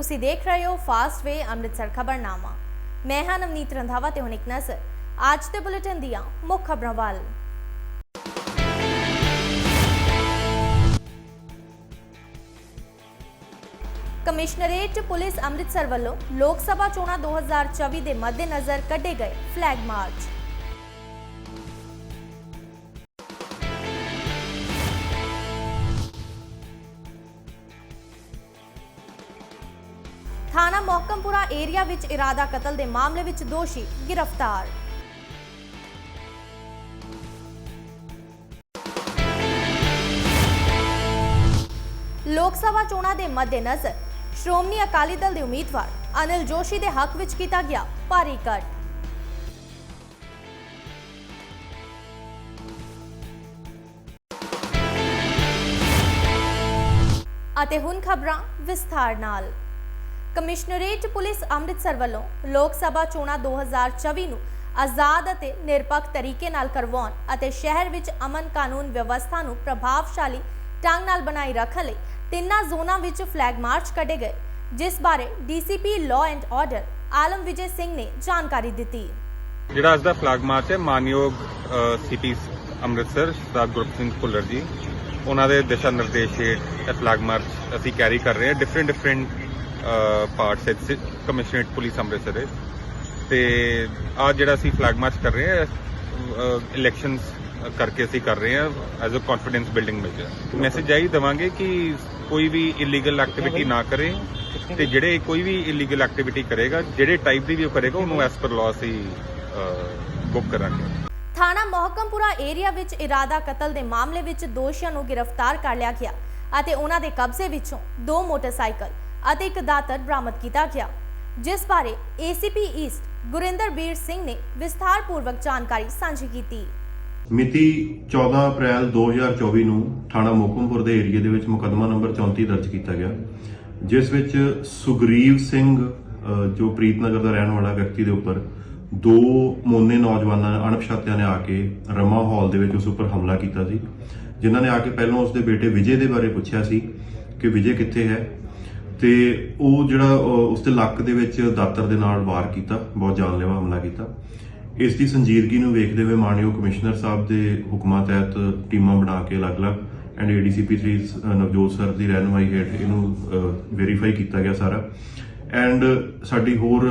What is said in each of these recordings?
ਤੁਸੀਂ ਦੇਖ ਰਹੇ ਹੋ ਫਾਸਟ ਵੇ ਅੰਮ੍ਰਿਤਸਰ ਖਬਰਨਾਮਾ। ਮੈਂ ਹਾਂ ਨਵਨੀਤ ਰੰਧਾਵਾ ਤੇ ਹੁਣ ਇੱਕ ਨਜ਼ਰ। ਅੱਜ ਦੇ ਬੁਲੇਟਿਨ ਦੀਆਂ ਮੁੱਖ ਖਬਰਾਂ ਵੱਲ। ਕਮਿਸ਼ਨਰੇਟ ਪੁਲਿਸ ਅੰਮ੍ਰਿਤਸਰ ਵੱਲੋਂ ਲੋਕ ਸਭਾ ਚੋਣਾਂ 2024 ਦੇ ਮੱਦੇਨਜ਼ਰ ਕੱਢੇ ਗਏ ਫਲੈਗ ਮਾਰਚ। ਥਾਣਾ ਏਰੀਆ ਵਿੱਚ ਇਰਾਦਾ ਕਤਲ ਦੇ ਮਾਮਲੇ ਵਿੱਚ ਦੋਸ਼ੀ ਗ੍ਰਿਫਤਾਰ। ਲੋਕ ਸਭਾ ਚੋਣਾਂ ਦੇ ਮੱਦੇਨਜ਼ਰ ਸ਼੍ਰੋਮਣੀ ਅਕਾਲੀ ਦਲ ਦੇ ਉਮੀਦਵਾਰ ਅਨਿਲ ਜੋਸ਼ੀ ਦੇ ਹੱਕ ਵਿੱਚ ਕੀਤਾ ਗਿਆ ਭਾਰੀ ਕੱਟ। ਅਤੇ ਹੁਣ ਖਬਰਾਂ ਵਿਸਥਾਰ ਨਾਲ। ਕਮਿਸ਼ਨਰੇਟ ਪੁਲਿਸ ਅੰਮ੍ਰਿਤਸਰ ਵੱਲੋਂ ਲੋਕ ਸਭਾ ਚੋਣਾਂ 2024 ਨੂੰ ਆਜ਼ਾਦ ਅਤੇ ਨਿਰਪੱਖ ਤਰੀਕੇ ਨਾਲ ਕਰਵਾਉਣ ਅਤੇ ਸ਼ਹਿਰ ਵਿੱਚ ਅਮਨ ਕਾਨੂੰਨ ਵਿਵਸਥਾ ਨੂੰ ਪ੍ਰਭਾਵਸ਼ਾਲੀ ਢੰਗ ਨਾਲ ਬਣਾਈ ਰੱਖਣ ਲਈ ਤਿੰਨਾਂ ਜ਼ੋਨਾਂ ਵਿੱਚ ਫਲੈਗ ਮਾਰਚ ਕੱਢੇ ਗਏ, ਜਿਸ ਬਾਰੇ DCP law and order Alam Vijay Singh ਨੇ ਜਾਣਕਾਰੀ ਦਿੱਤੀ। ਜਿਹੜਾ ਅੱਜ ਦਾ ਫਲੈਗ ਮਾਰਚ ਹੈ, ਮਾਨਯੋਗ ਸਿਟੀ ਅੰਮ੍ਰਿਤਸਰ, ਸਰਦਾਰ ਗੁਰਪ੍ਰੀਤ ਸਿੰਘ ਭੁੱਲਰ ਜੀ, ਉਹਨਾਂ ਦੇ ਦਿਸ਼ਾ ਨਿਰਦੇਸ਼ ਹੇਠ ਇਹ ਫਲੈਗ ਮਾਰਚ ਅਸੀਂ ਕੈਰੀ ਕਰ ਰਹੇ ਹਾਂ ਡਿਫਰੈਂਟ ਡਿਫਰੈਂਟ ਪਾਰਟਸ ਵਿੱਚ ਕਮਿਸ਼ਨਰੇਟ ਪੁਲਿਸ ਅੰਮ੍ਰਿਤਸਰ ਦੇ। ਤੇ ਆ ਜਿਹੜਾ ਅਸੀਂ ਫਲੈਗ ਮਾਰਚ ਕਰ ਰਹੇ ਹਾਂ ਇਲੈਕਸ਼ਨਸ ਕਰਕੇ ਅਸੀਂ ਕਰ ਰਹੇ ਹਾਂ as a confidence building measure message ਆਈ ਦਵਾਂਗੇ ਕਿ ਕੋਈ ਵੀ ਇਲੀਗਲ ਐਕਟੀਵਿਟੀ ਨਾ ਕਰੇ ਤੇ ਜਿਹੜੇ ਕੋਈ ਵੀ ਇਲੀਗਲ ਐਕਟੀਵਿਟੀ ਕਰੇਗਾ, ਜਿਹੜੇ ਟਾਈਪ ਦੀ ਵੀ ਉਹ ਕਰੇਗਾ, ਉਹਨੂੰ ਐਸ ਪਰ ਲਾਅ ਅਸੀਂ ਬੁੱਕ ਕਰਾਂਗੇ। ਥਾਣਾ ਮੋਹਕਮਪੁਰਾ ਏਰੀਆ ਵਿੱਚ ਇਰਾਦਾ ਕਤਲ ਦੇ ਮਾਮਲੇ ਵਿੱਚ ਦੋਸ਼ੀਆਂ ਨੂੰ ਗ੍ਰਿਫਤਾਰ ਕਰ ਲਿਆ ਗਿਆ ਅਤੇ ਉਹਨਾਂ ਦੇ ਕਬਜ਼ੇ ਵਿੱਚੋਂ ਦੋ ਮੋਟਰਸਾਈਕਲ ਅਤੇ ਇੱਕ ਦਾਤਰ ਬਰਾਮਦ ਕੀਤਾ ਗਿਆ, ਜਿਸ ਬਾਰੇ ਏਸੀਪੀ ਈਸਟ ਗੁਰਿੰਦਰ ਸਿੰਘ ਨੇ ਵਿਸਥਾਰਪੂਰਵਕ ਜਾਣਕਾਰੀ ਸਾਂਝੀ ਕੀਤੀ। ਮਿਤੀ 14 ਅਪ੍ਰੈਲ 2024 ਨੂੰ ਥਾਣਾ ਮੋਕਮਪੁਰ ਦੇ ਏਰੀਆ ਦੇ ਵਿੱਚ ਮੁਕੱਦਮਾ ਨੰਬਰ 34 ਦਰਜ ਕੀਤਾ ਗਿਆ, ਜਿਸ ਵਿੱਚ ਸੁਗਰੀਵ ਸਿੰਘ ਜੋ ਪ੍ਰੀਤਨਗਰ ਦਾ ਰਹਿਣ ਵਾਲਾ ਵਿਅਕਤੀ ਦੇ ਉੱਪਰ ਦੋ ਮੋਨੇ ਨੌਜਵਾਨਾਂ ਅਣਪਛਾਤਿਆਂ ਨੇ ਆ ਕੇ ਰਮਾ ਹਾਲ ਦੇ ਵਿੱਚ ਉਸ ਉੱਪਰ ਹਮਲਾ ਕੀਤਾ ਸੀ, ਜਿਨ੍ਹਾਂ ਨੇ ਆ ਕੇ ਪਹਿਲਾਂ ਉਸ ਦੇ ਬੇਟੇ ਵਿਜੇ ਦੇ ਬਾਰੇ ਪੁੱਛਿਆ ਸੀ ਕਿ ਵਿਜੇ ਕਿੱਥੇ ਹੈ ਤੇ ਉਹ ਜਿਹੜਾ ਅ, ਉਸ ਦੇ ਲੱਕ ਦੇ ਵਿੱਚ ਦਾਤਰ ਦੇ ਨਾਲ ਵਾਰ ਕੀਤਾ ਬਹੁਤ ਜਾਨਲੇਵਾ ਹਮਲਾ ਕੀਤਾ। ਇਸ ਦੀ ਸੰਜੀਦਗੀ ਨੂੰ ਵੇਖਦੇ ਹੋਏ ਮਾਨਯੋਗ ਕਮਿਸ਼ਨਰ ਸਾਹਿਬ ਦੇ ਹੁਕਮਾਂ ਤਹਿਤ ਟੀਮਾਂ ਬਣਾ ਕੇ ਅਲੱਗ-ਅਲੱਗ ਐਂਡ ਏਡੀਸੀਪੀ 3 ਨਵਜੋਤ ਸਰ ਦੀ ਰਹਿਨੁਮਾਈ ਹੇਠ ਇਹਨੂੰ ਵੈਰੀਫਾਈ ਕੀਤਾ ਗਿਆ ਸਾਰਾ। ਐਂਡ ਸਾਡੀ ਹੋਰ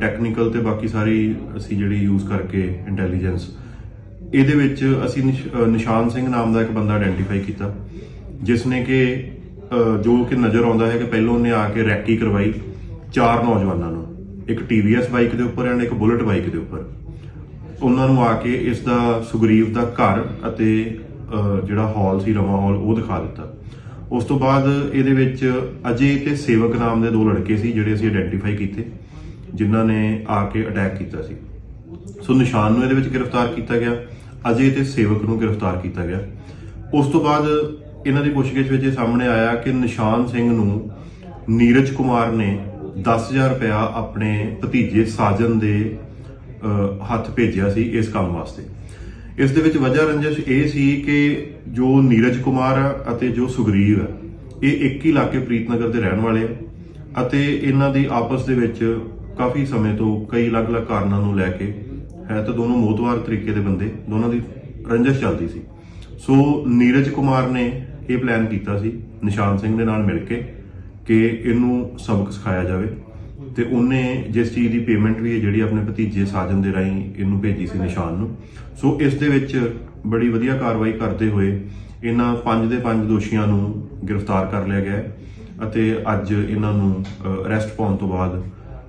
ਟੈਕਨੀਕਲ ਤੇ ਬਾਕੀ ਸਾਰੀ ਅਸੀਂ ਜਿਹੜੀ ਯੂਜ਼ ਕਰਕੇ ਇੰਟੈਲੀਜੈਂਸ ਇਹਦੇ ਵਿੱਚ ਅਸੀਂ ਨਿਸ਼- ਨਿਸ਼ਾਨ ਸਿੰਘ ਨਾਮ ਦਾ ਇੱਕ ਬੰਦਾ ਆਇਡੈਂਟੀਫਾਈ ਕੀਤਾ ਜਿਸ ਨੇ ਕਿ ਜੋ ਕਿ ਨਜ਼ਰ ਆਉਂਦਾ ਹੈ ਕਿ ਪਹਿਲਾਂ ਉਹਨੇ ਆ ਕੇ ਰੈਕੀ ਕਰਵਾਈ ਚਾਰ ਨੌਜਵਾਨਾਂ ਨੂੰ। ਇੱਕ TVS ਬਾਈਕ ਦੇ ਉੱਪਰ ਐਂਡ ਇੱਕ ਬੁਲਟ ਬਾਈਕ ਦੇ ਉੱਪਰ। ਉਹਨਾਂ ਨੂੰ ਆ ਕੇ ਇਸ ਦਾ ਸੁਗਰੀਵ ਦਾ ਘਰ ਅਤੇ ਜਿਹੜਾ ਹਾਲ ਸੀ ਰਮਾ ਹਾਲ, ਉਹ ਦਿਖਾ ਦਿੱਤਾ। ਉਸ ਤੋਂ ਬਾਅਦ ਇਹਦੇ ਵਿੱਚ ਅਜੇ ਤੇ ਸੇਵਕ ਨਾਮ ਦੇ ਦੋ ਲੜਕੇ ਸੀ, ਜਿਹੜੇ ਅਸੀਂ ਆਇਡੈਂਟੀਫਾਈ ਕੀਤੇ, ਜਿਨ੍ਹਾਂ ਨੇ ਆ ਕੇ ਅਟੈਕ ਕੀਤਾ ਸੀ। ਸੋ ਨਿਸ਼ਾਨ ਨੂੰ ਇਹਦੇ ਵਿੱਚ ਗ੍ਰਿਫਤਾਰ ਕੀਤਾ ਗਿਆ। ਅਜੇ ਤੇ ਸੇਵਕ ਨੂੰ ਗ੍ਰਿਫਤਾਰ ਕੀਤਾ ਗਿਆ। ਉਸ ਤੋਂ ਬਾਅਦ ਇਹਨਾਂ ਦੀ ਪੁੱਛਗਿੱਛ ਵਿੱਚ ਇਹ ਸਾਹਮਣੇ ਆਇਆ ਕਿ ਨਿਸ਼ਾਨ ਸਿੰਘ ਨੂੰ ਨੀਰਜ ਕੁਮਾਰ ਨੇ 10000 ਰੁਪਇਆ ਆਪਣੇ ਭਤੀਜੇ ਸਾਜਨ ਦੇ ਹੱਥ ਭੇਜਿਆ ਸੀ ਇਸ ਕੰਮ ਵਾਸਤੇ। ਇਸ ਦੇ ਵਿੱਚ ਵਜ੍ਹਾ ਰੰਜਿਸ਼ ਇਹ ਸੀ ਕਿ ਜੋ ਨੀਰਜ ਕੁਮਾਰ ਆ ਅਤੇ ਜੋ ਸੁਗਰੀਵ ਹੈ, ਇਹ ਇੱਕ ਹੀ ਇਲਾਕੇ ਪ੍ਰੀਤਨਗਰ ਦੇ ਰਹਿਣ ਵਾਲੇ ਆ ਅਤੇ ਇਹਨਾਂ ਦੀ ਆਪਸ ਦੇ ਵਿੱਚ ਕਾਫੀ ਸਮੇਂ ਤੋਂ ਕਈ ਅਲੱਗ-ਅਲੱਗ ਕਾਰਨਾਂ ਨੂੰ ਲੈ ਕੇ ਹੈ ਤਾਂ ਦੋਨੋਂ ਮੋਤਵਾਰ ਤਰੀਕੇ ਦੇ ਬੰਦੇ, ਦੋਨਾਂ ਦੀ ਰੰਜਿਸ਼ ਚੱਲਦੀ ਸੀ। ਸੋ ਨੀਰਜ ਕੁਮਾਰ ਨੇ ਇਹ ਪਲਾਨ ਕੀਤਾ ਸੀ ਨਿਸ਼ਾਨ ਸਿੰਘ ਦੇ ਨਾਲ ਮਿਲ ਕੇ ਕਿ ਇਹਨੂੰ ਸਬਕ ਸਿਖਾਇਆ ਜਾਵੇ ਤੇ ਉਹਨੇ ਜਿਸ ਚੀਜ਼ ਦੀ ਪੇਮੈਂਟ ਵੀ ਹੈ, ਜਿਹੜੀ ਆਪਣੇ ਭਤੀਜੇ ਸਾਜਨ ਦੇ ਰਾਹੀਂ ਇਹਨੂੰ ਭੇਜੀ ਸੀ ਨਿਸ਼ਾਨ ਨੂੰ। ਸੋ ਇਸ ਦੇ ਵਿੱਚ ਬੜੀ ਵਧੀਆ ਕਾਰਵਾਈ ਕਰਦੇ ਹੋਏ ਇਹਨਾਂ ਪੰਜ ਦੇ ਪੰਜ ਦੋਸ਼ੀਆਂ ਨੂੰ ਗ੍ਰਿਫਤਾਰ ਕਰ ਲਿਆ ਗਿਆ ਅਤੇ ਅੱਜ ਇਹਨਾਂ ਨੂੰ ਅਰੈਸਟ ਪਾਉਣ ਤੋਂ ਬਾਅਦ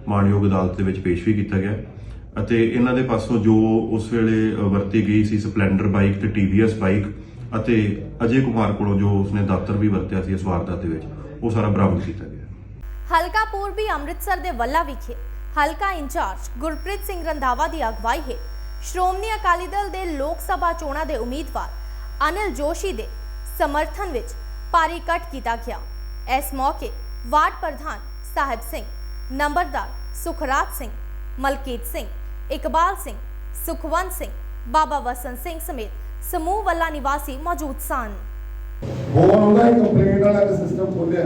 ਮਾਣਯੋਗ ਅਦਾਲਤ ਦੇ ਵਿੱਚ ਪੇਸ਼ ਵੀ ਕੀਤਾ ਗਿਆ ਅਤੇ ਇਹਨਾਂ ਦੇ ਪਾਸੋਂ ਜੋ ਉਸ ਵੇਲੇ ਵਰਤੀ ਗਈ ਸੀ ਸਪਲੈਂਡਰ ਬਾਈਕ ਤੇ TVS ਬਾਈਕ ਅਤੇ ਅਜੇ ਕੁਮਾਰ ਕੋਲੋਂ ਜੋ ਉਸਨੇ ਦਾਤਰ ਵੀ ਵਰਤਿਆ ਸੀ ਇਸ ਵਾਰਦਾਤ ਦੇ ਵਿੱਚ, ਉਹ ਸਾਰਾ ਬਰਾਮਦ ਕੀਤਾ ਗਿਆ। ਹਲਕਾ ਪੂਰਬੀ ਅੰਮ੍ਰਿਤਸਰ ਦੇ ਵੱਲਾ ਵਿਖੇ ਹਲਕਾ ਇੰਚਾਰਜ ਗੁਰਪ੍ਰੀਤ ਸਿੰਘ ਰੰਧਾਵਾ ਦੀ ਅਗਵਾਈ ਹੇਠ ਸ਼੍ਰੋਮਣੀ ਅਕਾਲੀ ਦਲ ਦੇ ਲੋਕ ਸਭਾ ਚੋਣਾਂ ਦੇ ਉਮੀਦਵਾਰ ਅਨਿਲ ਜੋਸ਼ੀ ਦੇ ਸਮਰਥਨ ਵਿੱਚ ਭਾਰੀ ਇਕੱਠ ਕੀਤਾ ਗਿਆ। ਇਸ ਮੌਕੇ ਵਾਰਡ ਪ੍ਰਧਾਨ ਸਾਹਿਬ ਸਿੰਘ, ਨੰਬਰਦਾਰ ਸੁਖਰਾਜ ਸਿੰਘ, ਮਲਕੀਤ ਸਿੰਘ, ਇਕਬਾਲ ਸਿੰਘ, ਸੁਖਵੰਤ ਸਿੰਘ, ਬਾਬਾ ਵਸਨ ਸਿੰਘ ਸਮੇਤ ਸਮੂਹ ਵੱਲਾ ਨਿਵਾਸੀ ਮੌਜੂਦ ਸਨ। ਫੋਨ ਆਉਂਦਾ ਹੀ ਕੰਪਲੇਂਟ ਵਾਲਾ ਸਿਸਟਮ ਖੋਲਿਆ।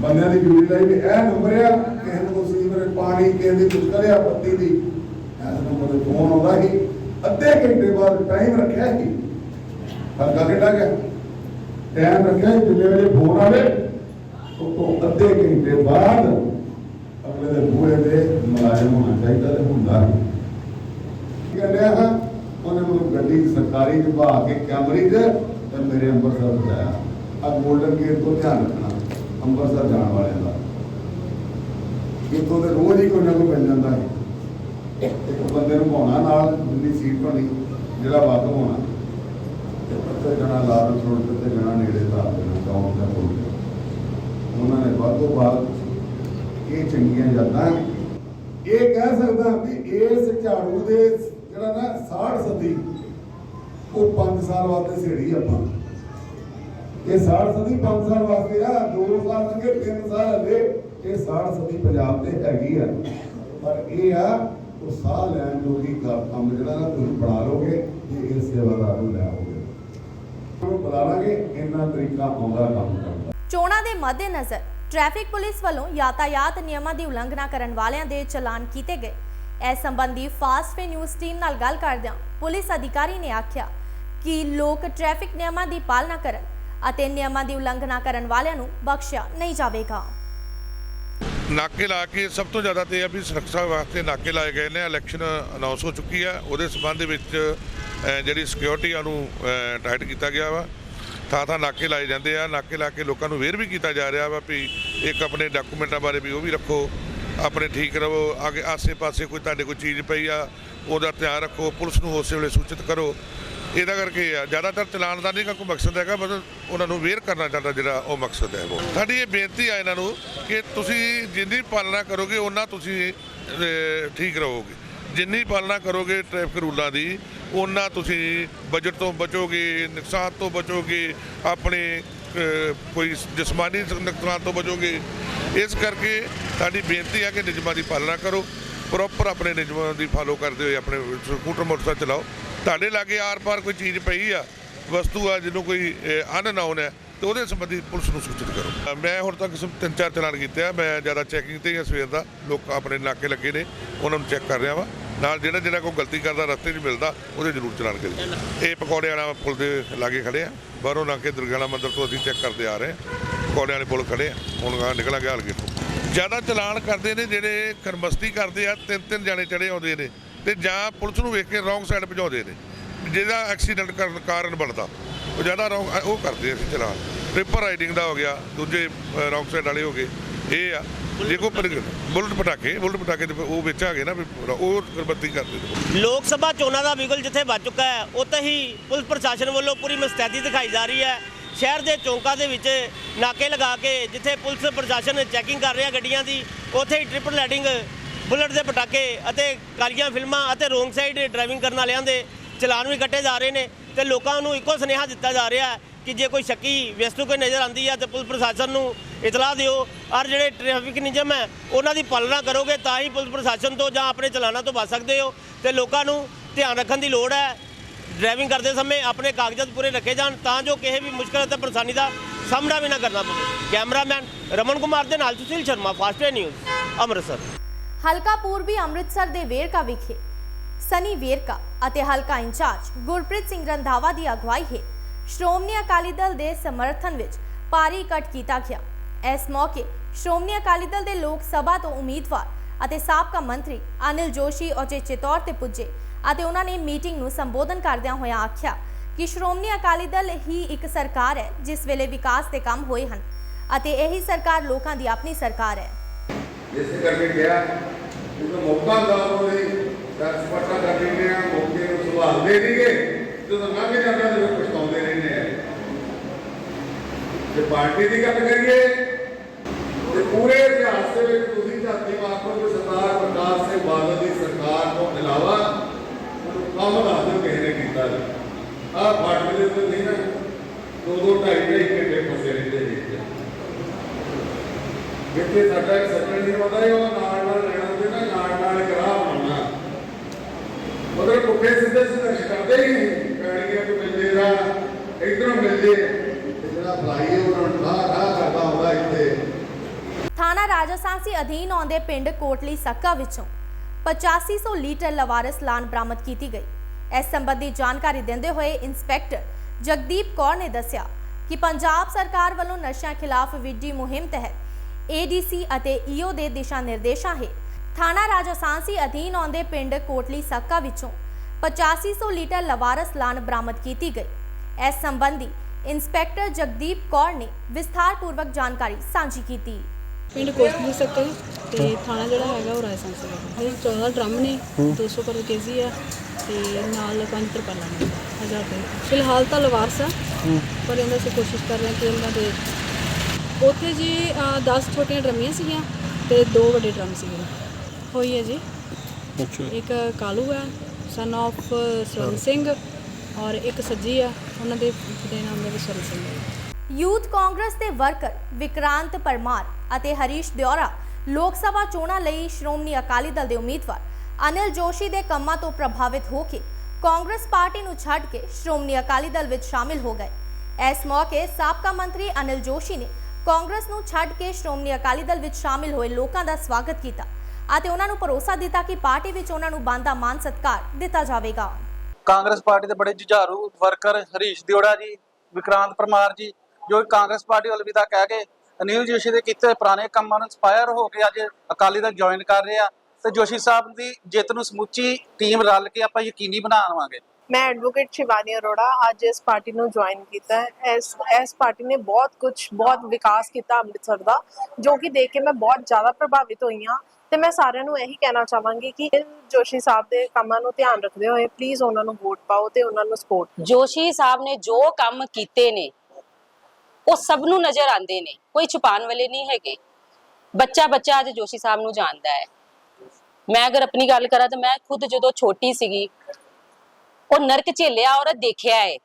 ਬੰਦਿਆਂ ਦੀ ਡਿਊਟੀ ਲਾਈ ਵੀ ਇਹ ਨੰਬਰ ਆ, ਕਿਸੇ ਨੂੰ ਕੋਈ ਸੀਵਰ ਪਾਣੀ, ਕਿਸੇ ਦੀ ਮੁਸ਼ਕਲ ਆ ਬੱਤੀ ਦੀ। ਇਸ ਨੰਬਰ ਤੇ ਫੋਨ ਆਉਂਦਾ ਸੀ ਅੱਧੇ ਘੰਟੇ ਬਾਅਦ ਟਾਈਮ ਰੱਖਿਆ ਸੀ ਹਲਕਾ ਕਿੱਡਾ ਗਿਆ ਟਾਈਮ ਰੱਖਿਆ ਜਿੰਨੇ ਵਜੇ ਫੋਨ ਆਵੇ ਉਹ ਤੋਂ ਅੱਧੇ ਘੰਟੇ ਬਾਅਦ ਅਗਲੇ ਦੇ ਬੂਹੇ ਦੇ ਮੁਲਾਜ਼ਮ ਹੋਣਾ ਚਾਹੀਦਾ ਤੇ ਹੁੰਦਾ ਕਹਿੰਦੇ ਹਾਂ ਉਹਨੇ ਮੈਨੂੰ ਗੱਡੀ ਸਰਕਾਰੀ ਵਿਭਾਗ ਕੇ ਕੈਮਰੇ 'ਚ ਤੇ ਮੇਰੇ ਅੰਮ੍ਰਿਤਸਰ ਪਹੁੰਚਾਇਆ ਆ ਗੋਲਡਨ ਗੇਟ ਤੋਂ ਧਿਆਨ ਰੱਖਣਾ, ਅੰਮ੍ਰਿਤਸਰ ਜਾਣ ਵਾਲਿਆਂ ਦਾ। ਇੱਥੋਂ ਤੇ ਰੋਜ਼ ਹੀ ਕੋਈ ਨਾ ਕੋਈ ਮਿਲ ਜਾਂਦਾ ਹੈ। ਇੱਕ ਬੰਦੇ ਨੂੰ ਪਾਉਣਾ ਨਾਲ, ਜਿੰਨੀ ਸੀਟ ਬਣੀ ਜਿਹੜਾ ਵੱਧ ਹੋਣਾ ਤੇ ਪੱਤੇ ਜਣਾ ਲਾਲ ਛੋੜ ਤੇ ਜਣਾ ਨੇੜੇ ਧਾਰ ਦੇਣਾ ਚੌਂਕ ਦਾ ਪੁੱਲ ਉਹਨਾਂ ਨੇ ਵਾਧੋ ਵੱਧ ਇਹ ਚੰਗੀਆਂ ਯਾਦਾਂ ਇਹ ਕਹਿ ਸਕਦਾ ਵੀ ਇਸ ਝਾੜੂ ਦੇ ਜਿਹੜਾ ਨਾ 60 ਸਦੀ, ਉਹ 5 ਸਾਲ ਵਾਸਤੇ ਸੇੜੀ ਆਪਾਂ। ਇਹ 60 ਸਦੀ 5 ਸਾਲ ਵਾਸਤੇ ਆ 2 ਸਾਲ ਲੰਘੇ 3 ਸਾਲ ਹਲੇ ਇਹ 60 ਸਦੀ ਪੰਜਾਬ ਤੇ ਹੈਗੀ ਆ। ਪਰ ਇਹ ਆ, ਉਹ ਸਾਹ ਲੈਣ ਜੋਗੀ ਕੰਮ ਜਿਹੜਾ ਨਾ ਤੁਸੀਂ ਬਣਾ ਲੋਗੇ ਇਹ ਸੇਵਾਦਾਰ ਨੂੰ ਲੈ ਆਓਗੇ। ਉਹਨੂੰ ਬੁਲਾ ਲਾਂਗੇ, ਇੰਨਾ ਤਰੀਕਾ ਆਉਂਦਾ ਕੰਮ ਕਰਨ ਚੋਣਾਂ ਦੇ ਮੱਦੇਨਜ਼ਰ, ਟ੍ਰੈਫਿਕ ਪੁਲਿਸ ਵੱਲੋਂ ਯਾਤਾਯਾਤ ਨਿਯਮਾਂ ਦੀ ਉਲੰਘਣਾ ਕਰਨ ਵਾਲਿਆਂ ਦੇ ਚਲਾਨ ਕੀਤੇ ਗਏ। ਇਸ ਸੰਬੰਧੀ ਫਾਸਟ ਵੇ ਨਿਊਜ਼ ਟੀਮ ਨਾਲ ਗੱਲ ਕਰਦਿਆਂ ਪੁਲਿਸ ਅਧਿਕਾਰੀ ਨੇ ਆਖਿਆ ਕਿ ਲੋਕ ਟ੍ਰੈਫਿਕ ਨਿਯਮਾਂ ਦੀ ਪਾਲਣਾ ਕਰਨ ਅਤੇ ਨਿਯਮਾਂ ਦੀ ਉਲੰਘਣਾ ਕਰਨ ਵਾਲਿਆਂ ਨੂੰ ਬਖਸ਼ਿਆ ਨਹੀਂ ਜਾਵੇਗਾ। ਨਾਕੇ ਲਾ ਕੇ ਸਭ ਤੋਂ ਜ਼ਿਆਦਾ ਤੇ ਇਹ ਆ ਵੀ ਸੁਰੱਖਿਆ ਵਾਸਤੇ ਨਾਕੇ ਲਾਏ ਗਏ ਨੇ। ਇਲੈਕਸ਼ਨ ਅਨਾਉਂਸ ਹੋ ਚੁੱਕੀ ਆ ਉਹਦੇ ਸਬੰਧ ਦੇ ਵਿੱਚ ਜਿਹੜੀ ਸਿਕਿਉਰਿਟੀ ਆ ਨੂੰ ਟਾਈਟ ਕੀਤਾ ਗਿਆ ਵਾ। ਥਾਂ ਥਾਂ ਨਾਕੇ ਲਾਏ ਜਾਂਦੇ ਆ। ਨਾਕੇ ਲਾ ਕੇ ਲੋਕਾਂ ਨੂੰ ਵੇਰ ਵੀ ਕੀਤਾ ਜਾ ਰਿਹਾ ਵਾ ਵੀ ਇੱਕ ਆਪਣੇ ਡਾਕੂਮੈਂਟਾਂ ਬਾਰੇ ਵੀ ਉਹ ਵੀ ਰੱਖੋ। ਆਪਣੇ ਠੀਕ ਰਹੋ, ਅੱਗੇ ਆਸੇ-ਪਾਸੇ ਕੋਈ ਤੁਹਾਡੇ ਕੋਈ ਚੀਜ਼ ਪਈ ਆ, ਉਹਦਾ ਧਿਆਨ ਰੱਖੋ, ਪੁਲਿਸ ਨੂੰ ਉਸੇ ਵੇਲੇ ਸੂਚਿਤ ਕਰੋ। ਇਹਦਾ ਕਰਕੇ ਆ, ਜ਼ਿਆਦਾਤਰ ਚਲਾਨ ਦਾ ਨਹੀਂ ਕੋਈ ਮਕਸਦ ਹੈਗਾ, ਮਤਲਬ ਉਹਨਾਂ ਨੂੰ ਵੇਅਰ ਕਰਨਾ ਚਾਹੁੰਦਾ ਜਿਹੜਾ ਉਹ ਮਕਸਦ ਹੈ ਉਹ। ਸਾਡੀ ਇਹ ਬੇਨਤੀ ਆ ਇਹਨਾਂ ਨੂੰ ਕਿ ਤੁਸੀਂ ਜਿੰਨੀ ਪਾਲਣਾ ਕਰੋਗੇ ਉਹਨਾਂ ਤੁਸੀਂ ਠੀਕ ਰਹੋਗੇ। ਜਿੰਨੀ ਪਾਲਣਾ ਕਰੋਗੇ ਟ੍ਰੈਫਿਕ ਰੂਲਾਂ ਦੀ ਉਹਨਾਂ ਤੁਸੀਂ ਬਜਟ ਤੋਂ ਬਚੋਗੇ, ਨੁਕਸਾਨ ਤੋਂ ਬਚੋਗੇ, ਆਪਣੇ ਕੋਈ ਜਿਸਮਾਨੀ ਨੁਕਸਾਨ ਤੋਂ ਬਚੋਗੇ। ਇਸ ਕਰਕੇ ਸਾਡੀ ਬੇਨਤੀ ਹੈ ਕਿ ਨਿਯਮਾਂ ਦੀ ਪਾਲਣਾ ਕਰੋ। ਪ੍ਰੋਪਰ ਆਪਣੇ ਨਿਯਮਾਂ ਦੀ ਫਾਲੋ ਕਰਦੇ ਹੋਏ ਆਪਣੇ ਸਕੂਟਰ ਮੋਟਰਸਾਈਕਲ ਚਲਾਓ। ਤੁਹਾਡੇ ਲਾਗੇ ਆਰ-ਪਾਰ ਕੋਈ ਚੀਜ਼ ਪਈ ਆ, ਵਸਤੂ ਆ, ਜਿਹਨੂੰ ਕੋਈ ਅਨਨਾਉਨ ਹੈ ਤੇ ਉਹਦੇ ਸੰਬੰਧੀ ਪੁਲਿਸ ਨੂੰ ਸੂਚਿਤ ਕਰੋ। ਮੈਂ ਹੁਣ ਤੱਕ ਸਿਰਫ ਤਿੰਨ ਚਾਰ ਚਲਾਨ ਕੀਤੇ ਆ। ਮੈਂ ਜ਼ਿਆਦਾ ਚੈਕਿੰਗ ਤੇ ਹੀ ਆ ਸਵੇਰ ਦਾ। ਲੋਕ ਆਪਣੇ ਨਾਕੇ ਲੱਗੇ ਨੇ, ਉਹਨਾਂ ਨੂੰ ਚੈੱਕ ਕਰ ਰਿਹਾ ਵਾਂ। ਨਾਲ ਜਿਹੜਾ ਜਿਹੜਾ ਕੋਈ ਗਲਤੀ ਕਰਦਾ ਰਸਤੇ 'ਚ ਮਿਲਦਾ ਉਹਦੇ ਜ਼ਰੂਰ ਚਲਾਨ ਕਰੀ ਇਹ ਪਕੌੜੇ ਵਾਲਾ ਪੁਲ ਦੇ ਲਾਗੇ ਖੜੇ ਆ। ਬਾਹਰੋਂ ਨਾਕੇ ਦੁਰਗਾਣਾ ਮੰਦਿਰ ਤੋਂ ਅਸੀਂ ਚੈੱਕ ਕਰਦੇ ਆ ਰਹੇ ਪਕੌੜੇ ਵਾਲੇ ਪੁਲ ਖੜੇ ਆ। ਹੁਣ ਗਾਂ ਨਿਕਲਾਂਗੇ ਹਲਕੇ ਤੋਂ। ਜ਼ਿਆਦਾ ਚਲਾਨ ਕਰਦੇ ਨੇ ਜਿਹੜੇ ਖਰਮਸਤੀ ਕਰਦੇ ਆ ਤਿੰਨ ਤਿੰਨ ਜਾਣੇ ਚੜੇ ਆਉਂਦੇ ਨੇ ਤੇ ਜਾਂ ਪੁਲਿਸ ਨੂੰ ਵੇਖ ਕੇ ਰੌਂਗ ਸਾਈਡ ਭਜਾਉਂਦੇ ਨੇ। ਜਿਹਦਾ ਐਕਸੀਡੈਂਟ ਕਰਨ ਕਾਰਨ ਬਣਦਾ। ਉਹ ਜ਼ਿਆਦਾ ਰੌਂਗ ਉਹ ਕਰਦੇ ਆ ਅਸੀਂ ਚਲਾਨ। ਟ੍ਰਿਪਰ ਰਾਈਡਿੰਗ ਦਾ ਹੋ ਗਿਆ ਦੂਜੇ ਰੌਂਗ ਸਾਈਡ ਵਾਲੇ ਹੋ ਗਏ। ਇਹ ਆ ਜੇ ਕੋ ਬੁਲਟ ਪਟਾਕੇ ਬੁਲਟ ਪਟਾਕੇ ਤੇ ਉਹ ਵਿੱਚ ਆ ਗਏ ਨਾ ਉਹ ਖਰਮਸਤੀ ਕਰਦੇ ਨੇ ਲੋਕ ਸਭਾ ਚੋਣਾਂ ਦਾ ਬਿਗਲ ਜਿੱਥੇ ਵੱਜ ਚੁੱਕਾ ਹੈ, ਉੱਥੇ ਹੀ ਪੁਲਿਸ ਪ੍ਰਸ਼ਾਸਨ ਵੱਲੋਂ ਪੂਰੀ ਮੁਸਤੈਦੀ ਦਿਖਾਈ ਜਾ ਰਹੀ ਹੈ। ਸ਼ਹਿਰ ਦੇ ਚੌਂਕਾਂ ਦੇ ਵਿੱਚ ਨਾਕੇ ਲਗਾ ਕੇ ਜਿੱਥੇ ਪੁਲਿਸ ਪ੍ਰਸ਼ਾਸਨ ਚੈਕਿੰਗ ਕਰ ਰਿਹਾ ਗੱਡੀਆਂ ਦੀ, ਉੱਥੇ ਹੀ ਟ੍ਰਿਪਲ ਲੈਡਿੰਗ ਬੁਲਟ ਦੇ ਪਟਾਕੇ ਅਤੇ ਕਾਲੀਆਂ ਫਿਲਮਾਂ ਅਤੇ ਰੋਂਗ ਸਾਈਡ ਡਰਾਈਵਿੰਗ ਕਰਨ ਵਾਲਿਆਂ ਦੇ ਚਲਾਨ ਵੀ ਕੱਟੇ ਜਾ ਰਹੇ ਨੇ ਤੇ ਲੋਕਾਂ ਨੂੰ ਇੱਕੋ ਸੁਨੇਹਾ ਦਿੱਤਾ ਜਾ ਰਿਹਾ ਹੈ ਕਿ ਜੇ ਕੋਈ ਸ਼ੱਕੀ ਵਸਤੂ ਕੋਈ ਨਜ਼ਰ ਆਉਂਦੀ ਹੈ ਤੇ ਪੁਲਿਸ ਪ੍ਰਸ਼ਾਸਨ ਨੂੰ ਇਤਲਾਹ ਦਿਓ। ਔਰ ਜਿਹੜੇ ਟ੍ਰੈਫਿਕ ਨਿਯਮ ਹੈ, ਉਹਨਾਂ ਦੀ ਪਾਲਣਾ ਕਰੋਗੇ ਤਾਂ ਹੀ ਪੁਲਿਸ ਪ੍ਰਸ਼ਾਸਨ ਤੋਂ ਜਾਂ ਆਪਣੇ ਚਲਾਨਾਂ ਤੋਂ ਬਚ ਸਕਦੇ ਹੋ। ਤੇ ਲੋਕਾਂ ਨੂੰ ਧਿਆਨ ਰੱਖਣ ਦੀ ਲੋੜ ਹੈ। ਡਰਾਈਵਿੰਗ ਕਰਦੇ ਸਮੇਂ ਆਪਣੇ ਕਾਗਜ਼ਾਤ ਪੂਰੇ ਰੱਖੇ ਜਾਣ ਤਾਂ ਜੋ ਕਿਸੇ ਵੀ ਮੁਸ਼ਕਲ ਅਤੇ ਪਰੇਸ਼ਾਨੀ ਦਾ ਸਾਹਮਣਾ ਵੀ ਨਾ ਕਰਨਾ ਪਵੇ। ਕੈਮਰਾਮੈਨ ਰਮਨ ਕੁਮਾਰ ਦੇ ਨਾਲ ਸੁਸ਼ੀਲ ਸ਼ਰਮਾ ਫਾਸਟ ਨਿਊਜ਼ ਅੰਮ੍ਰਿਤਸਰ। ਹਲਕਾ ਪੂਰਬੀ ਅੰਮ੍ਰਿਤਸਰ ਦੇ ਵੇਰਕਾ ਵਿਖੇ ਸਨੀ ਵੇਰਕਾ ਅਤੇ ਹਲਕਾ ਇੰਚਾਰਜ ਗੁਰਪ੍ਰੀਤ ਸਿੰਘ ਰੰਧਾਵਾ ਦੀ ਅਗਵਾਈ ਹੇਠ ਸ਼੍ਰੋਮਣੀ ਅਕਾਲੀ ਦਲ ਦੇ ਸਮਰਥਨ ਵਿੱਚ ਭਾਰੀ ਇਕੱਠ ਕੀਤਾ ਗਿਆ। ਇਸ ਮੌਕੇ ਸ਼੍ਰੋਮਣੀ ਅਕਾਲੀ ਦਲ ਦੇ ਲੋਕ ਸਭਾ ਤੋਂ ਉਮੀਦਵਾਰ ਅਤੇ ਸਾਬਕਾ ਮੰਤਰੀ ਅਨਿਲ ਜੋਸ਼ੀ ਉਚੇਚੇ ਤੌਰ ਤੇ ਪੁੱਜੇ ਅਤੇ ਉਹਨਾਂ ਨੇ ਮੀਟਿੰਗ ਨੂੰ ਸੰਬੋਧਨ ਕਰਦਿਆਂ ਹੋਇਆਂ ਆਖਿਆ ਕਿ ਸ਼੍ਰੋਮਣੀ ਅਕਾਲੀ ਦਲ ਹੀ ਇੱਕ ਸਰਕਾਰ ਹੈ, ਜਿਸ ਵੇਲੇ ਵਿਕਾਸ ਦੇ ਕੰਮ ਹੋਏ ਹਨ ਅਤੇ ਇਹੀ ਸਰਕਾਰ ਲੋਕਾਂ ਦੀ ਆਪਣੀ ਸਰਕਾਰ ਹੈ। ਇਸੇ ਕਰਕੇ ਗਿਆ ਜਦੋਂ ਮੌਕਾ ਦਾ ਉਹਦੇ ਦਸ ਪਟਾ ਕਰ ਮੌਕੇ ਨੂੰ ਸੰਭਾਲਦੇ ਨਹੀਂਗੇ ਜਦੋਂ ਲੰਘ ਜਾਂਦਾ ਤੇ ਪਛਤਾਉਂਦੇ ਰਹਿੰਦੇ ਜੇ ਪਾਰਟੀ ਦੀ ਗੱਲ ਕਰੀਏ, ਤੇ ਪੂਰੇ ਇਤਿਹਾਸ ਦੇ ਵਿੱਚ ਤੁਸੀਂ ਝਾਤੀ ਮਾਰੋ ਕਿ ਸਰਦਾਰ ਪ੍ਰਕਾਸ਼ ਸਿੰਘ ਬਾਦਲ ਦੀ ਸਰਕਾਰ ਤੋਂ ਇਲਾਵਾ ਕੰਮ ਦੱਸ ਕਿਸੇ ਨੇ ਕੀਤਾ ਜੀ ਆਹ ਪਾਰਟੀ ਦੇ ਉੱਤੇ ਨਹੀਂ ਨਾ, ਦੋ ਦੋ ਢਾਈ ਢਾਈ ਘੰਟੇ ਫਸੇ ਰਹਿੰਦੇ ਜੀ ਜਿੱਥੇ ਸਾਡਾ ਇੱਕ ਸੱਜਣ ਨਹੀਂ ਆਉਂਦਾ ਉਹ ਨਾਲ ਨਾਲ ਲੈਣਾ ਤੇ ਨਾ, ਨਾਲ ਨਾਲ ਇੱਕ ਰਾਹ ਮਗਰ ਪੁੱਠੇ ਸਿੱਧੇ ਸੰਘਰਸ਼ ਕਰਦੇ ਹੀ ਨਹੀਂ ਪੈਣੀਆਂ ਤੋਂ ਮਿਲਦੇ ਰਾਹ, ਇਧਰੋਂ ਮਿਲਦੇ ਜਿਹੜਾ ਭਲਾਈ ਉਹਨਾਂ ਨੂੰ ਰਾਹ ਰਾਹ ਕਰਦਾ ਹੁੰਦਾ ਇੱਥੇ। ਥਾਣਾ ਰਾਜਸਾਂਸੀ ਅਧੀਨ ਆਉਂਦੇ ਪਿੰਡ ਕੋਟਲੀ ਸੱਕਾ ਵਿੱਚੋਂ 8500 ਲੀਟਰ ਲਵਾਰਸ ਲਾਨ ਬਰਾਮਦ ਕੀਤੀ ਗਈ। ਇਸ ਸੰਬੰਧੀ ਜਾਣਕਾਰੀ ਦਿੰਦੇ ਹੋਏ ਇੰਸਪੈਕਟਰ ਜਗਦੀਪ ਕੌਰ ਨੇ ਦੱਸਿਆ ਕਿ ਪੰਜਾਬ ਸਰਕਾਰ ਵੱਲੋਂ ਨਸ਼ਿਆਂ ਖਿਲਾਫ ਵਿੱਢੀ ਮੁਹਿੰਮ ਤਹਿਤ ਏਡੀਸੀ ਅਤੇ ਈਓ ਦੇ ਦਿਸ਼ਾ ਨਿਰਦੇਸ਼ਾਂ ਹੇਠ ਥਾਣਾ ਰਾਜਸਾਂਸੀ ਅਧੀਨ ਆਉਂਦੇ ਪਿੰਡ ਕੋਟਲੀ ਸੱਕਾ ਵਿੱਚੋਂ 8500 ਲੀਟਰ ਲਵਾਰਸ ਲਾਨ ਬਰਾਮਦ ਕੀਤੀ ਗਈ। ਇਸ ਸੰਬੰਧੀ ਇੰਸਪੈਕਟਰ ਜਗਦੀਪ ਕੌਰ ਨੇ ਵਿਸਥਾਰਪੂਰਵਕ ਜਾਣਕਾਰੀ ਸਾਂਝੀ ਕੀਤੀ। ਪਿੰਡ ਕੋਟਲੀ ਸਕਲ ਤੇ ਥਾਣਾ ਜਿਹੜਾ ਹੈਗਾ ਉਹ ਰਾਜਸਥਾਨ ਸੇ ਇਹ 14 ਡਰਮ ਨੇ 200 ਪਰ ਕੇਜੀ ਆ ਤੇ ਨਾਲ ਪੰਜ ਤਰਪਾਲਾਂ ਨੇ 1000 ਰੁਪਏ ਫਿਲਹਾਲ ਤਾਂ ਲਵਾਰਸ ਆ ਪਰ ਇਹਨਾਂ ਸੇ ਕੋਸ਼ਿਸ਼ ਕਰ ਰਹੇ ਹਾਂ ਕਿ ਇਹਨਾਂ ਦੇ ਉੱਥੇ ਜੀ 10 ਛੋਟੀਆਂ ਡਰਮੀਆਂ ਸੀਗੀਆਂ ਤੇ ਦੋ ਵੱਡੇ ਡਰਮ ਸੀਗੇ। ਹੋਈ ਹੈ ਜੀ। ਇੱਕ ਕਾਲੂ ਹੈ ਸਨ of ਸਵਰਨ ਸਿੰਘ ਔਰ ਇੱਕ ਸੱਜੀ ਆ, ਉਹਨਾਂ ਦੇ ਦੇ ਨਾਮ ਦਾ ਵੀ ਸਿੰਘ ਹੈ। ਯੂਥ ਕਾਂਗਰਸ ਦੇ ਵਰਕਰ ਵਿਕਰਾਂਤ ਪਰਮਾਰ ਅਤੇ ਹਰੀਸ਼ ਦਿਓਰਾ ਲੋਕ ਸਭਾ ਚੋਣਾਂ ਲਈ ਸ਼੍ਰੋਮਣੀ ਅਕਾਲੀ ਦਲ ਦੇ ਉਮੀਦਵਾਰ ਅਨਿਲ ਜੋਸ਼ੀ ਦੇ ਕੰਮਾਂ ਤੋਂ ਪ੍ਰਭਾਵਿਤ ਹੋ ਕੇ ਕਾਂਗਰਸ ਪਾਰਟੀ ਨੂੰ ਛੱਡ ਕੇ ਸ਼੍ਰੋਮਣੀ ਅਕਾਲੀ ਦਲ ਵਿੱਚ ਸ਼ਾਮਿਲ ਹੋ ਗਏ। ਇਸ ਮੌਕੇ ਸਾਬਕਾ ਮੰਤਰੀ ਅਨਿਲ ਜੋਸ਼ੀ ਨੇ ਕਾਂਗਰਸ ਨੂੰ ਛੱਡ ਕੇ ਸ਼੍ਰੋਮਣੀ ਅਕਾਲੀ ਦਲ ਵਿੱਚ ਸ਼ਾਮਿਲ ਹੋਏ ਲੋਕਾਂ ਦਾ ਸਵਾਗਤ ਕੀਤਾ ਅਤੇ ਉਹਨਾਂ ਨੂੰ ਭਰੋਸਾ ਦਿੱਤਾ ਕਿ ਪਾਰਟੀ ਵਿੱਚ ਉਹਨਾਂ ਨੂੰ ਬਣਦਾ ਮਾਨ ਸਤਿਕਾਰ ਦਿੱਤਾ ਜਾਵੇਗਾ। ਕਾਂਗਰਸ ਪਾਰਟੀ ਦੇ ਬੜੇ ਜੁਝਾਰੂ ਵਰਕਰ ਹਰੀਸ਼ ਦਿਓੜਾ ਜੀ, ਵਿਕਰਾਂਤ ਪਰਮਾਰ ਜੀ, ਜੋ ਕਾਂਗਰਸ ਪਾਰਟੀ ਵੱਲ ਕਹਿ ਕੇ ਅਨਿਲ ਜੋਸ਼ੀ ਦੇ ਕੀਤੇ ਪੁਰਾਣੇ ਕੰਮਾਂ ਨੂੰ ਇੰਸਪਾਇਰ ਹੋ ਕੇ ਅੱਜ ਅਕਾਲੀ ਦਲ ਜੁਆਇਨ ਕਰ ਰਹੇ। ਆ ਤੇ ਜੋਸ਼ੀ ਸਾਹਿਬ ਦੀ ਜਿੱਤ ਨੂੰ ਸਮੁੱਚੀ ਟੀਮ ਰਲ ਕੇ ਆਪਾਂ ਯਕੀਨੀ ਬਣਾਵਾਂਗੇ ਮੈਂ ਐਡਵੋਕੇਟ ਸ਼ਿਵਾਨੀ ਅਰੋੜਾ ਅੱਜ ਇਸ ਪਾਰਟੀ ਨੂੰ ਜੁਆਇਨ ਕੀਤਾ। ਹੈ ਇਸ ਇਸ ਪਾਰਟੀ ਨੇ ਬਹੁਤ ਕੁਝ ਬਹੁਤ ਵਿਕਾਸ ਕੀਤਾ ਅੰਮ੍ਰਿਤਸਰ ਦਾ, ਜੋ ਕਿ ਦੇਖ ਕੇ ਮੈਂ ਬਹੁਤ ਜ਼ਿਆਦਾ ਪ੍ਰਭਾਵਿਤ ਹੋਈ ਹਾਂ। ਤੇ ਮੈਂ ਸਾਰਿਆਂ ਨੂੰ ਇਹੀ ਕਹਿਣਾ ਚਾਹਾਂਗੀ ਕਿ ਜੋਸ਼ੀ ਸਾਹਿਬ ਦੇ ਕੰਮਾਂ ਨੂੰ ਧਿਆਨ ਰੱਖਦੇ ਹੋਏ ਪਲੀਜ਼ ਉਹਨਾਂ ਨੂੰ ਵੋਟ ਪਾਓ ਤੇ ਉਹਨਾਂ ਨੂੰ ਸਪੋਰਟ ਜੋਸ਼ੀ ਸਾਹਿਬ ਨੇ ਜੋ ਕੰਮ ਕੀਤੇ ਨੇ, ਉਹ ਸਭ ਨੂੰ ਨਜ਼ਰ ਆਉਂਦੇ ਨੇ, ਕੋਈ ਛੁਪਾਉਣ ਵਾਲੇ ਨਹੀਂ ਹੈਗੇ। ਬੱਚਾ ਬੱਚਾ ਅੱਜ ਜੋਸ਼ੀ ਸਾਹਿਬ ਨੂੰ ਜਾਣਦਾ ਹੈ। ਮੈਂ ਅਗਰ ਆਪਣੀ ਗੱਲ ਕਰਾਂ ਤਾਂ ਮੈਂ ਖੁਦ ਜਦੋਂ ਛੋਟੀ ਸੀਗੀ, ਉਹ ਨਰਕ ਝੇਲਿਆ ਔਰ ਦੇਖਿਆ ਹੈ।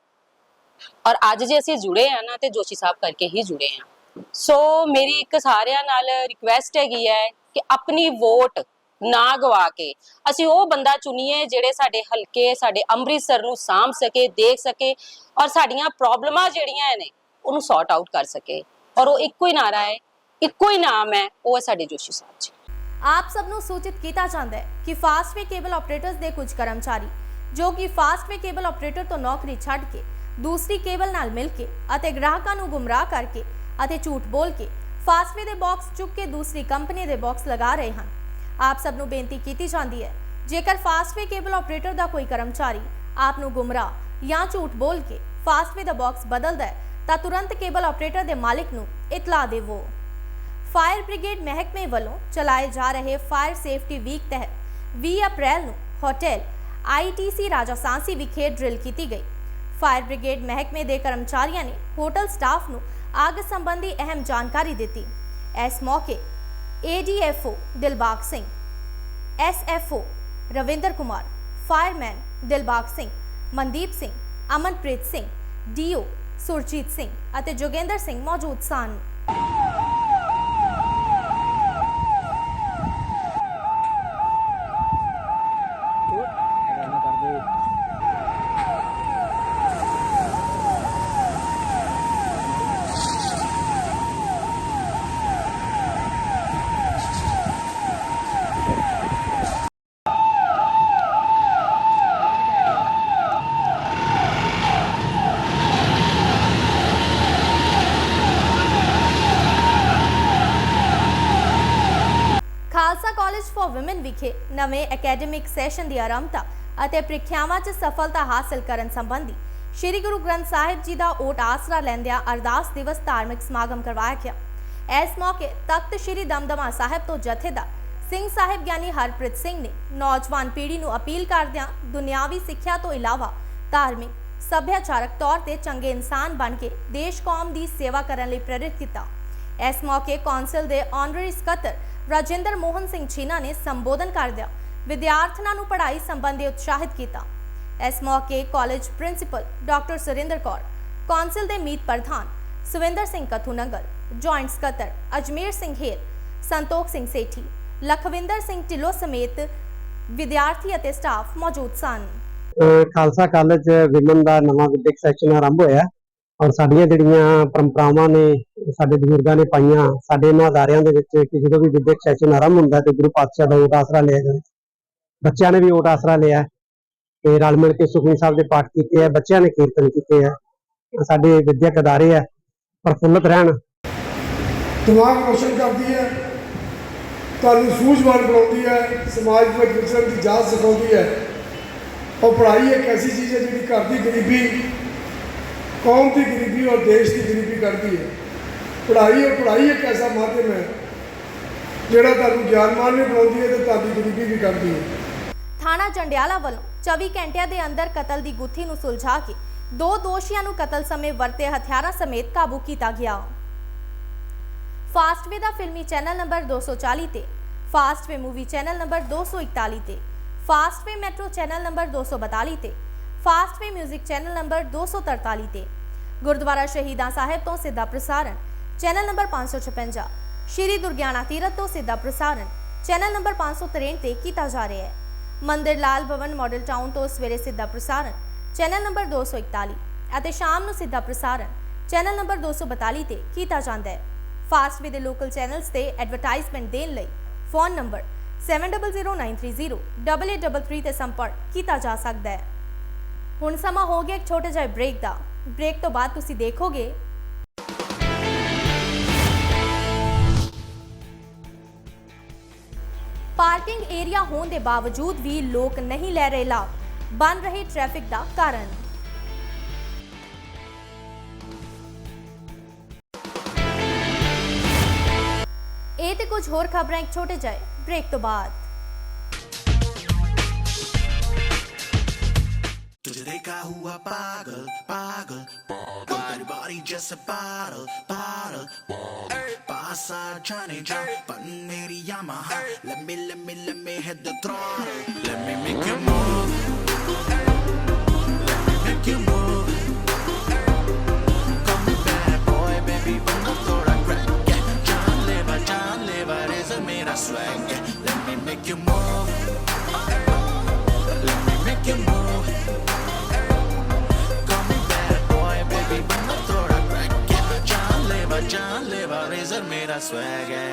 ਔਰ ਅੱਜ ਜੇ ਅਸੀਂ ਜੁੜੇ ਆ ਨਾ ਤੇ ਜੋਸ਼ੀ ਸਾਹਿਬ ਕਰਕੇ ਹੀ ਜੁੜੇ ਆ ਸੋ ਮੇਰੀ ਇੱਕ ਸਾਰਿਆਂ ਨਾਲ ਰਿਕੁਐਸਟ ਹੈਗੀ ਹੈ ਕਿ ਆਪਣੀ ਵੋਟ ਨਾ ਗਵਾ ਕੇ ਅਸੀਂ ਉਹ ਬੰਦਾ ਚੁਣੀਏ ਜਿਹੜੇ ਸਾਡੇ ਹਲਕੇ, ਸਾਡੇ ਅੰਮ੍ਰਿਤਸਰ ਨੂੰ ਸਾਂਭ ਸਕੇ, ਦੇਖ ਸਕੇ ਔਰ ਸਾਡੀਆਂ ਪ੍ਰੋਬਲਮਾਂ ਜਿਹੜੀਆਂ ਨੇ ਉਹਨੂੰ ਸੌਰਟ ਆਊਟ ਕਰ ਸਕੇ ਔਰ ਉਹ ਇੱਕੋ ਹੀ ਨਾਰਾ ਹੈ, ਇੱਕੋ ਹੀ ਨਾਮ ਹੈ, ਉਹ ਹੈ ਸਾਡੇ ਜੋਸ਼ੀ ਸਾਹਿਬ ਜੀ। ਆਪ ਸਭ ਨੂੰ ਸੂਚਿਤ ਕੀਤਾ ਜਾਂਦਾ ਹੈ ਕਿ ਫਾਸਟਵੇ ਕੇਬਲ ਆਪਰੇਟਰਸ ਦੇ ਕੁਝ ਕਰਮਚਾਰੀ, ਜੋ ਕਿ ਫਾਸਟਵੇ ਕੇਬਲ ਆਪਰੇਟਰ ਤੋਂ ਨੌਕਰੀ ਛੱਡ ਕੇ ਦੂਸਰੀ ਕੇਬਲ ਨਾਲ ਮਿਲ ਕੇ ਅਤੇ ਗ੍ਰਾਹਕਾਂ ਨੂੰ ਗੁੰਮਰਾਹ ਕਰਕੇ ਅਤੇ ਝੂਠ ਬੋਲ ਕੇ ਫਾਸਟਵੇ ਦੇ ਬਾਕਸ ਚੁੱਕ ਕੇ ਦੂਸਰੀ ਕੰਪਨੀ ਦੇ ਬਾਕਸ ਲਗਾ ਰਹੇ ਹਨ। ਆਪ ਸਭ ਨੂੰ ਬੇਨਤੀ ਕੀਤੀ ਜਾਂਦੀ ਹੈ, ਜੇਕਰ ਫਾਸਟਵੇ ਕੇਬਲ ਆਪਰੇਟਰ ਦਾ ਕੋਈ ਕਰਮਚਾਰੀ ਆਪ ਨੂੰ ਗੁੰਮਰਾਹ ਜਾਂ ਝੂਠ ਬੋਲ ਕੇ ਫਾਸਟਵੇ ਦਾ ਬਾਕਸ ਬਦਲਦਾ ਹੈ, ਤਾਂ ਤੁਰੰਤ ਕੇਬਲ ਆਪਰੇਟਰ ਦੇ ਮਾਲਕ ਨੂੰ ਇਤਲਾ ਦੇਵੋ। ਫਾਇਰ ਬ੍ਰਿਗੇਡ ਮਹਿਕਮੇ ਵੱਲੋਂ ਚਲਾਏ ਜਾ ਰਹੇ ਫਾਇਰ ਸੇਫਟੀ ਵੀਕ ਤਹਿਤ 20 ਅਪ੍ਰੈਲ ਨੂੰ ਹੋਟਲ ਆਈਟੀਸੀ ਰਾਜਾਸਾਂਸੀ ਵਿਖੇ ਡਰਿਲ ਕੀਤੀ ਗਈ। ਫਾਇਰ ਬ੍ਰਿਗੇਡ ਮਹਿਕਮੇ ਦੇ ਕਰਮਚਾਰੀਆਂ ਨੇ ਹੋਟਲ ਸਟਾਫ ਨੂੰ ਅੱਗ ਸੰਬੰਧੀ ਅਹਿਮ ਜਾਣਕਾਰੀ ਦਿੱਤੀ। ਇਸ ਮੌਕੇ ADFO Dilbag Singh SFO Ravinder Kumar, fireman Dilbag Singh, Mandeep Singh, Amanpreet Singh DO Surjit Singh ਅਤੇ ਜੋਗਿੰਦਰ ਸਿੰਘ ਮੌਜੂਦ ਸਨ। ਐਕੈਡਮਿਕ ਸੈਸ਼ਨ ਦੀ ਆਰੰਭਤਾ ਅਤੇ ਪ੍ਰੀਖਿਆਵਾਂ 'ਚ ਸਫਲਤਾ ਹਾਸਲ ਕਰਨ ਸੰਬੰਧੀ ਸ੍ਰੀ ਗੁਰੂ ਗ੍ਰੰਥ ਸਾਹਿਬ ਜੀ ਦਾ ਓਟ ਆਸਰਾ ਲੈਂਦਿਆਂ ਅਰਦਾਸ ਦਿਵਸ ਧਾਰਮਿਕ ਸਮਾਗਮ ਕਰਵਾਇਆ ਗਿਆ। ਇਸ ਮੌਕੇ ਤਖਤ ਸ੍ਰੀ ਦਮਦਮਾ ਸਾਹਿਬ ਤੋਂ ਜਥੇਦਾਰ ਸਿੰਘ ਸਾਹਿਬ ਗਿਆਨੀ ਹਰਪ੍ਰੀਤ ਸਿੰਘ ਨੇ ਨੌਜਵਾਨ ਪੀੜ੍ਹੀ ਨੂੰ ਅਪੀਲ ਕਰਦਿਆਂ ਦੁਨਿਆਵੀ ਸਿੱਖਿਆ ਤੋਂ ਇਲਾਵਾ ਧਾਰਮਿਕ, ਸੱਭਿਆਚਾਰਕ ਤੌਰ ਤੇ ਚੰਗੇ ਇਨਸਾਨ ਬਣ ਕੇ ਦੇਸ਼ ਕੌਮ ਦੀ ਸੇਵਾ ਕਰਨ ਲਈ ਪ੍ਰੇਰਿਤ ਕੀਤਾ। ਇਸ ਮੌਕੇ ਕੌਂਸਲ ਦੇ ਆਨਰਰੀ ਸਕੱਤਰ ਰਾਜਿੰਦਰ ਮੋਹਨ ਸਿੰਘ ਛੀਨਾ ਨੇ ਸੰਬੋਧਨ ਕਰਦਿਆਂ ਵਿਦਿਆਰਥਣਾਂ ਨੂੰ ਪੜ੍ਹਾਈ ਸੰਬੰਧੀ ਉਤਸ਼ਾਹਿਤ ਕੀਤਾ। ਇਸ ਮੌਕੇ college principal doctor Surinder Kaur, council ਦੇ ਮੀਤ ਪ੍ਰਧਾਨ ਸੁਵਿੰਦਰ ਸਿੰਘ ਕਥੂ ਨੰਗਲ ਜੁਆਇੰਟ ਸਕੱਤਰ ਅਜਮੇਰ ਸਿੰਘ ਹੇਰ ਸੰਤੋਖ ਸਿੰਘ ਸੇਠੀ, ਲਖਵਿੰਦਰ ਸਿੰਘ ਢਿੱਲੋਂ ਸਮੇਤ ਵਿਦਿਆਰਥੀ ਅਤੇ ਸਟਾਫ ਮੌਜੂਦ ਸਨ। ਖਾਲਸਾ ਕਾਲਜ ਵਿਮਨ ਦਾ ਨਵਾਂ ਵਿਦਿਅਕ ਸੈਸ਼ਨ ਆਰੰਭ ਹੋਇਆ। ਔਰ ਸਾਡੀਆਂ ਜਿਹੜੀਆਂ ਪਰੰਪਰਾਵਾਂ ਨੇ, ਸਾਡੇ ਬਜ਼ੁਰਗਾਂ ਨੇ ਪਾਈਆਂ, ਸਾਡੇ ਇਹਨਾਂ ਅਦਾਰਿਆਂ ਦੇ ਵਿੱਚ ਕਿ ਜਦੋਂ ਵੀ ਵਿਦਿਅਕ ਸੈਸ਼ਨ ਆਰੰਭ ਹੁੰਦਾ ਤੇ ਗੁਰੂ ਪਾਤਸ਼ਾਹ ਦਾ ਓਟ ਲਿਆ ਜਾਂਦਾ। ਬੱਚਿਆਂ ਨੇ ਵੀ ਓਟ ਆਸਰਾ ਲਿਆ ਤੇ ਰਲ ਮਿਲ ਕੇ ਸੁਖਮਨੀ ਸਾਹਿਬ ਦੇ ਪਾਠ ਕੀਤੇ ਆ ਬੱਚਿਆਂ ਨੇ ਕੀਰਤਨ ਕੀਤੇ ਆ ਸਾਡੇ ਵਿਦਿਅਕ ਅਦਾਰੇ ਆ ਪ੍ਰਫੁੱਲਤ ਰਹਿਣ। ਦਿਮਾਗ ਰੋਸ਼ਨ ਕਰਦੀ ਹੈ, ਤੁਹਾਨੂੰ ਸੂਝਵਾਨ ਬਣਾਉਂਦੀ ਹੈ, ਸਮਾਜ ਵਿੱਚ ਵਿਚਰਨ ਦੀ ਜਾਚ ਸਿਖਾਉਂਦੀ ਹੈ। ਔਰ ਪੜ੍ਹਾਈ ਇੱਕ ਐਸੀ ਚੀਜ਼ ਹੈ ਜਿਹੜੀ ਘਰ ਦੀ ਗਰੀਬੀ, ਕੌਮ ਦੀ ਗਰੀਬੀ ਔਰ ਦੇਸ਼ ਦੀ ਗਰੀਬੀ ਕਰਦੀ ਹੈ। ਪੜ੍ਹਾਈ ਔਰ ਪੜ੍ਹਾਈ ਇੱਕ ਐਸਾ ਮਾਧਿਅਮ ਹੈ, ਜਿਹੜਾ ਤੁਹਾਨੂੰ ਗਿਆਨਵਾਨ ਵੀ ਬਣਾਉਂਦੀ ਹੈ ਤੇ ਤੁਹਾਡੀ ਗਰੀਬੀ ਵੀ ਕਰਦੀ ਹੈ। ਥਾਣਾ ਜੰਡਿਆਲਾ ਵੱਲੋਂ 24 ਘੰਟਿਆਂ ਦੇ ਅੰਦਰ ਕਤਲ ਦੀ ਗੁੱਥੀ ਨੂੰ ਸੁਲਝਾ ਕੇ ਦੋ ਦੋਸ਼ੀਆਂ ਨੂੰ ਕਤਲ ਸਮੇਂ ਵਰਤੇ ਹਥਿਆਰਾਂ ਸਮੇਤ ਕਾਬੂ ਕੀਤਾ ਗਿਆ। ਫਾਸਟਵੇ ਦਾ ਫਿਲਮੀ ਚੈਨਲ ਨੰਬਰ 240 ਤੇ ਫਾਸਟਵੇ ਮੂਵੀ ਚੈਨਲ ਨੰਬਰ 241 ਤੇ ਫਾਸਟਵੇ ਮੈਟਰੋ ਚੈਨਲ ਨੰਬਰ 242 ਤੇ ਫਾਸਟਵੇ 뮤직 ਚੈਨਲ ਨੰਬਰ 243 ਤੇ, ਗੁਰਦੁਆਰਾ ਸ਼ਹੀਦਾਂ ਸਾਹਿਬ ਤੋਂ ਸਿੱਧਾ ਪ੍ਰਸਾਰਣ ਚੈਨਲ ਨੰਬਰ 556 ਸ਼੍ਰੀ ਦੁਰਗਿਆਣਾ ਤੀਰਥ ਤੋਂ ਸਿੱਧਾ ਪ੍ਰਸਾਰਣ ਚੈਨਲ ਨੰਬਰ 563 ਤੇ ਕੀਤਾ ਜਾ ਰਿਹਾ ਹੈ। ਮੰਦਿਰ ਲਾਲ ਭਵਨ ਮਾਡਲ ਟਾਊਨ ਤੋਂ ਸਵੇਰੇ ਸਿੱਧਾ ਪ੍ਰਸਾਰਣ ਚੈਨਲ ਨੰਬਰ 241 ਅਤੇ ਸ਼ਾਮ ਨੂੰ ਸਿੱਧਾ ਪ੍ਰਸਾਰਣ ਚੈਨਲ ਨੰਬਰ 242 ਤੇ ਕੀਤਾ ਜਾਂਦਾ ਹੈ। ਫਾਸਟਵੇ ਦੇ ਲੋਕਲ ਚੈਨਲਸ ਤੇ ਐਡਵਰਟਾਈਜ਼ਮੈਂਟ ਦੇਣ ਲਈ ਫੋਨ ਨੰਬਰ 7009308833 ਤੇ ਸੰਪਰਕ ਕੀਤਾ ਜਾ ਸਕਦਾ ਹੈ। ਹੁਣ ਸਮਾਂ ਹੋ ਗਿਆ ਇੱਕ ਛੋਟੇ ਜਿਹੇ ਬ੍ਰੇਕ ਦਾ। ਬ੍ਰੇਕ ਤੋਂ ਬਾਅਦ ਤੁਸੀਂ ਦੇਖੋਗੇ ਪਾਰਕਿੰਗ ਏਰੀਆ ਹੋਣ ਦੇ ਬਾਵਜੂਦ ਵੀ ਲੋਕ ਨਹੀਂ ਲੈ ਰਹੇ ਲਾਭ। ਬਣ ਰਹੇ ਟ੍ਰੈਫਿਕ ਦਾ ਕਾਰਨ। ਇਹ ਤੇ ਕੁਝ ਹੋਰ ਖਬਰਾਂ, ਇੱਕ ਛੋਟੇ ਜਿਹੇ ਬ੍ਰੇਕ ਤੋਂ ਬਾਅਦ। तुझे देखा हुआ पागल पागल तेरी बॉडी जैसे bottle bottle पास आ जाने जा पन मेरी Yamaha let me let me let me hit the throttle let me make you move let me make you move call me bad boy baby बंदा थोड़ा crack yeah जानलेवा जानलेवा रेज़र मेरा swag yeah let me make you move ser mera suegra.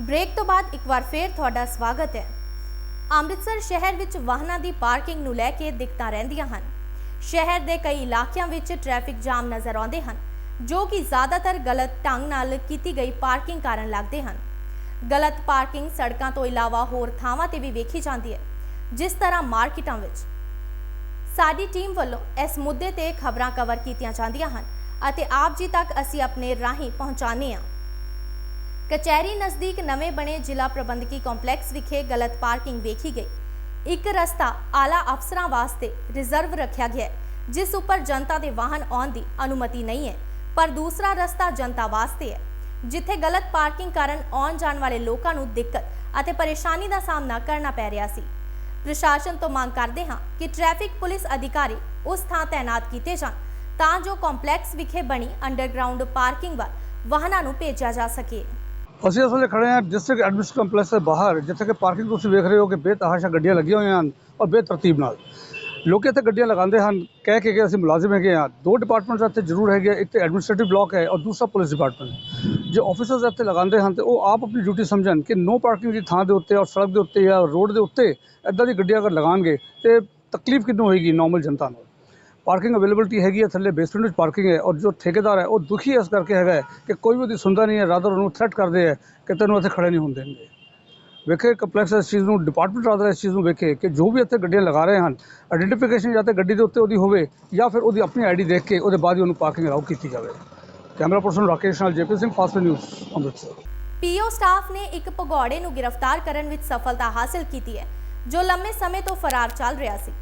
Break ਤੋਂ ਬਾਅਦ ਇੱਕ ਵਾਰ ਫੇਰ ਤੁਹਾਡਾ ਸਵਾਗਤ ਹੈ। ਅੰਮ੍ਰਿਤਸਰ ਸ਼ਹਿਰ ਵਿੱਚ ਵਾਹਨਾਂ ਦੀ ਪਾਰਕਿੰਗ ਨੂੰ ਲੈ ਕੇ ਦਿੱਕਤਾਂ ਰਹਿੰਦੀਆਂ ਹਨ। ਸ਼ਹਿਰ ਦੇ ਕਈ ਇਲਾਕਿਆਂ ਵਿੱਚ ਟ੍ਰੈਫਿਕ ਜਾਮ ਨਜ਼ਰ ਆਉਂਦੇ ਹਨ, ਜੋ ਕਿ ਜ਼ਿਆਦਾਤਰ ਗਲਤ ਢੰਗ ਨਾਲ ਕੀਤੀ ਗਈ ਪਾਰਕਿੰਗ ਕਾਰਨ ਲੱਗਦੇ ਹਨ। ਗਲਤ ਪਾਰਕਿੰਗ ਸੜਕਾਂ ਤੋਂ ਇਲਾਵਾ ਹੋਰ ਥਾਵਾਂ ਤੇ ਵੀ ਵੇਖੀ ਜਾਂਦੀ ਹੈ। ਜਿਸ ਤਰ੍ਹਾਂ ਮਾਰਕੀਟਾਂ ਵਿੱਚ ਸਾਡੀ ਟੀਮ ਵੱਲੋਂ ਇਸ ਮੁੱਦੇ ਤੇ ਖਬਰਾਂ ਕਵਰ ਕੀਤੀਆਂ ਜਾਂਦੀਆਂ ਹਨ ਅਤੇ ਆਪ ਜੀ ਤੱਕ ਅਸੀਂ ਆਪਣੇ ਰਾਹੀਂ ਪਹੁੰਚਾਉਂਦੇ ਹਾਂ। ਕਚਹਿਰੀ ਨਜ਼ਦੀਕ ਨਵੇਂ ਬਣੇ ਜ਼ਿਲ੍ਹਾ ਪ੍ਰਬੰਧਕੀ ਕੰਪਲੈਕਸ ਵਿਖੇ ਗਲਤ ਪਾਰਕਿੰਗ ਵੇਖੀ ਗਈ। ਇੱਕ ਰਸਤਾ ਆਲਾ ਅਫਸਰਾਂ ਵਾਸਤੇ ਰਿਜ਼ਰਵ ਰੱਖਿਆ ਗਿਆ ਹੈ, ਜਿਸ ਉੱਪਰ ਜਨਤਾ ਦੇ ਵਾਹਨ ਆਉਣ ਦੀ ਅਨੁਮਤੀ ਨਹੀਂ ਹੈ, ਪਰ ਦੂਸਰਾ ਰਸਤਾ ਜਨਤਾ ਵਾਸਤੇ ਹੈ, ਜਿੱਥੇ ਗਲਤ ਪਾਰਕਿੰਗ ਕਾਰਨ ਆਉਣ ਜਾਣ ਵਾਲੇ ਲੋਕਾਂ ਨੂੰ ਦਿੱਕਤ ਅਤੇ ਪਰੇਸ਼ਾਨੀ ਦਾ ਸਾਹਮਣਾ ਕਰਨਾ ਪੈ ਰਿਹਾ ਸੀ। ਪ੍ਰਸ਼ਾਸਨ ਤੋਂ ਮੰਗ ਕਰਦੇ ਹਾਂ ਕਿ ਟ੍ਰੈਫਿਕ ਪੁਲਿਸ ਅਧਿਕਾਰੀ ਉਸ ਥਾਂ ਤਾਇਨਾਤ ਕੀਤੇ ਜਾਣ ਤਾਂ ਜੋ ਕੰਪਲੈਕਸ ਵਿਖੇ ਬਣੀ ਅੰਡਰਗਰਾਉਂਡ ਪਾਰਕਿੰਗ ਵੱਲ ਵਾਹਨਾਂ ਨੂੰ ਭੇਜਿਆ ਜਾ ਸਕੇ। ਅਸੀਂ ਇਸ ਵੇਲੇ ਖੜੇ ਹਾਂ ਡਿਸਟ੍ਰਿਕਟ ਐਡਮਿਨਿਸਟ੍ਰੇਸ਼ਨ ਕੰਪਲੈਕਸ ਦੇ ਬਾਹਰ, ਜਿੱਥੇ ਕਿ ਪਾਰਕਿੰਗ ਤੁਸੀਂ ਵੇਖ ਰਹੇ ਹੋ ਕਿ ਬੇਤਹਾਸ਼ਾ ਗੱਡੀਆਂ ਲੱਗੀਆਂ ਹੋਈਆਂ ਹਨ ਔਰ ਬੇਤਰਤੀਬ ਨਾਲ। ਲੋਕ ਇੱਥੇ ਗੱਡੀਆਂ ਲਗਾਉਂਦੇ ਹਨ, ਕਹਿ ਕੇ ਕਿ ਅਸੀਂ ਮੁਲਾਜ਼ਮ ਹੈਗੇ ਆ ਦੋ ਡਿਪਾਰਟਮੈਂਟਸ ਇੱਥੇ ਜ਼ਰੂਰ ਹੈਗੇ ਇੱਕ ਤੇ ਐਡਮਿਨਿਸਟ੍ਰੇਟਿਵ ਬਲਾਕ ਹੈ ਔਰ ਦੂਸਰਾ ਪੁਲਿਸ ਡਿਪਾਰਟਮੈਂਟ ਜੇ ਆਫੀਸਰਸ ਇੱਥੇ ਲਗਾਉਂਦੇ ਹਨ ਤੇ ਉਹ ਆਪ ਆਪਣੀ ਡਿਊਟੀ ਸਮਝਣ ਕਿ ਨੋ ਪਾਰਕਿੰਗ ਦੀ ਥਾਂ ਦੇ ਉੱਤੇ ਔਰ ਸੜਕ ਦੇ ਉੱਤੇ ਜਾਂ ਰੋਡ ਦੇ ਉੱਤੇ ਇੱਦਾਂ ਦੀ ਗੱਡੀਆਂ ਅਗਰ ਲਗਾਉਣਗੇ ਤੇ ਤਕਲੀਫ ਕਿੰਨੂੰ ਹੋਏਗੀ ਨਾਰਮਲ ਜਨਤਾ ਨੂੰ? ਪਾਰਕਿੰਗ ਅਵੇਲੇਬਿਲਟੀ ਹੈਗੀ ਹੈ, ਥੱਲੇ ਬੇਸਮੈਂਟ ਵਿੱਚ ਪਾਰਕਿੰਗ ਹੈ ਔਰ ਜੋ ਠੇਕੇਦਾਰ ਹੈ ਉਹ ਦੁਖੀ ਇਸ ਕਰਕੇ ਹੈਗਾ ਹੈ ਕਿ ਕੋਈ ਵੀ ਉਹਦੀ ਸੁਣਦਾ ਨਹੀਂ ਹੈ ਰਾਦਰ ਉਹਨੂੰ ਥ੍ਰੈਟ ਕਰਦੇ ਹੈ ਕਿ ਤੈਨੂੰ ਇੱਥੇ ਖੜੇ ਨਹੀਂ ਹੋਣ ਦੇਣਗੇ। ਵੇਖੇ ਕੰਪਲੈਕਸ ਇਸ ਚੀਜ਼ ਨੂੰ ਡਿਪਾਰਟਮੈਂਟ ਰਾਦਰ ਇਸ ਚੀਜ਼ ਨੂੰ ਵੇਖੇ ਕਿ ਜੋ ਵੀ ਇੱਥੇ ਗੱਡੀਆਂ ਲਗਾ ਰਹੇ ਹਨ ਆਇਡੈਂਟੀਫਿਕੇਸ਼ਨ ਜਾਂ ਤਾਂ ਗੱਡੀ ਦੇ ਉੱਤੇ ਉਹਦੀ ਹੋਵੇ ਜਾਂ ਫਿਰ ਉਹਦੀ ਆਪਣੀ ਆਈਡੀ ਦੇਖ ਕੇ ਉਹਦੇ ਬਾਅਦ ਹੀ ਉਹਨੂੰ ਪਾਰਕਿੰਗ ਅਲਾਉ ਕੀਤੀ ਜਾਵੇ। ਕੈਮਰਾ ਪਰਸਨ ਰਾਕੇਸ਼ ਨਾਲ JP Singh fast news Amritsar. PO staff ਨੇ ਇੱਕ ਭਗੌੜੇ ਨੂੰ ਗ੍ਰਿਫਤਾਰ ਕਰਨ ਵਿੱਚ ਸਫਲਤਾ ਹਾਸਲ ਕੀਤੀ ਹੈ ਜੋ ਲੰਮੇ ਸਮੇਂ ਤੋਂ ਫਰਾਰ ਚੱਲ ਰਿਹਾ ਸੀ।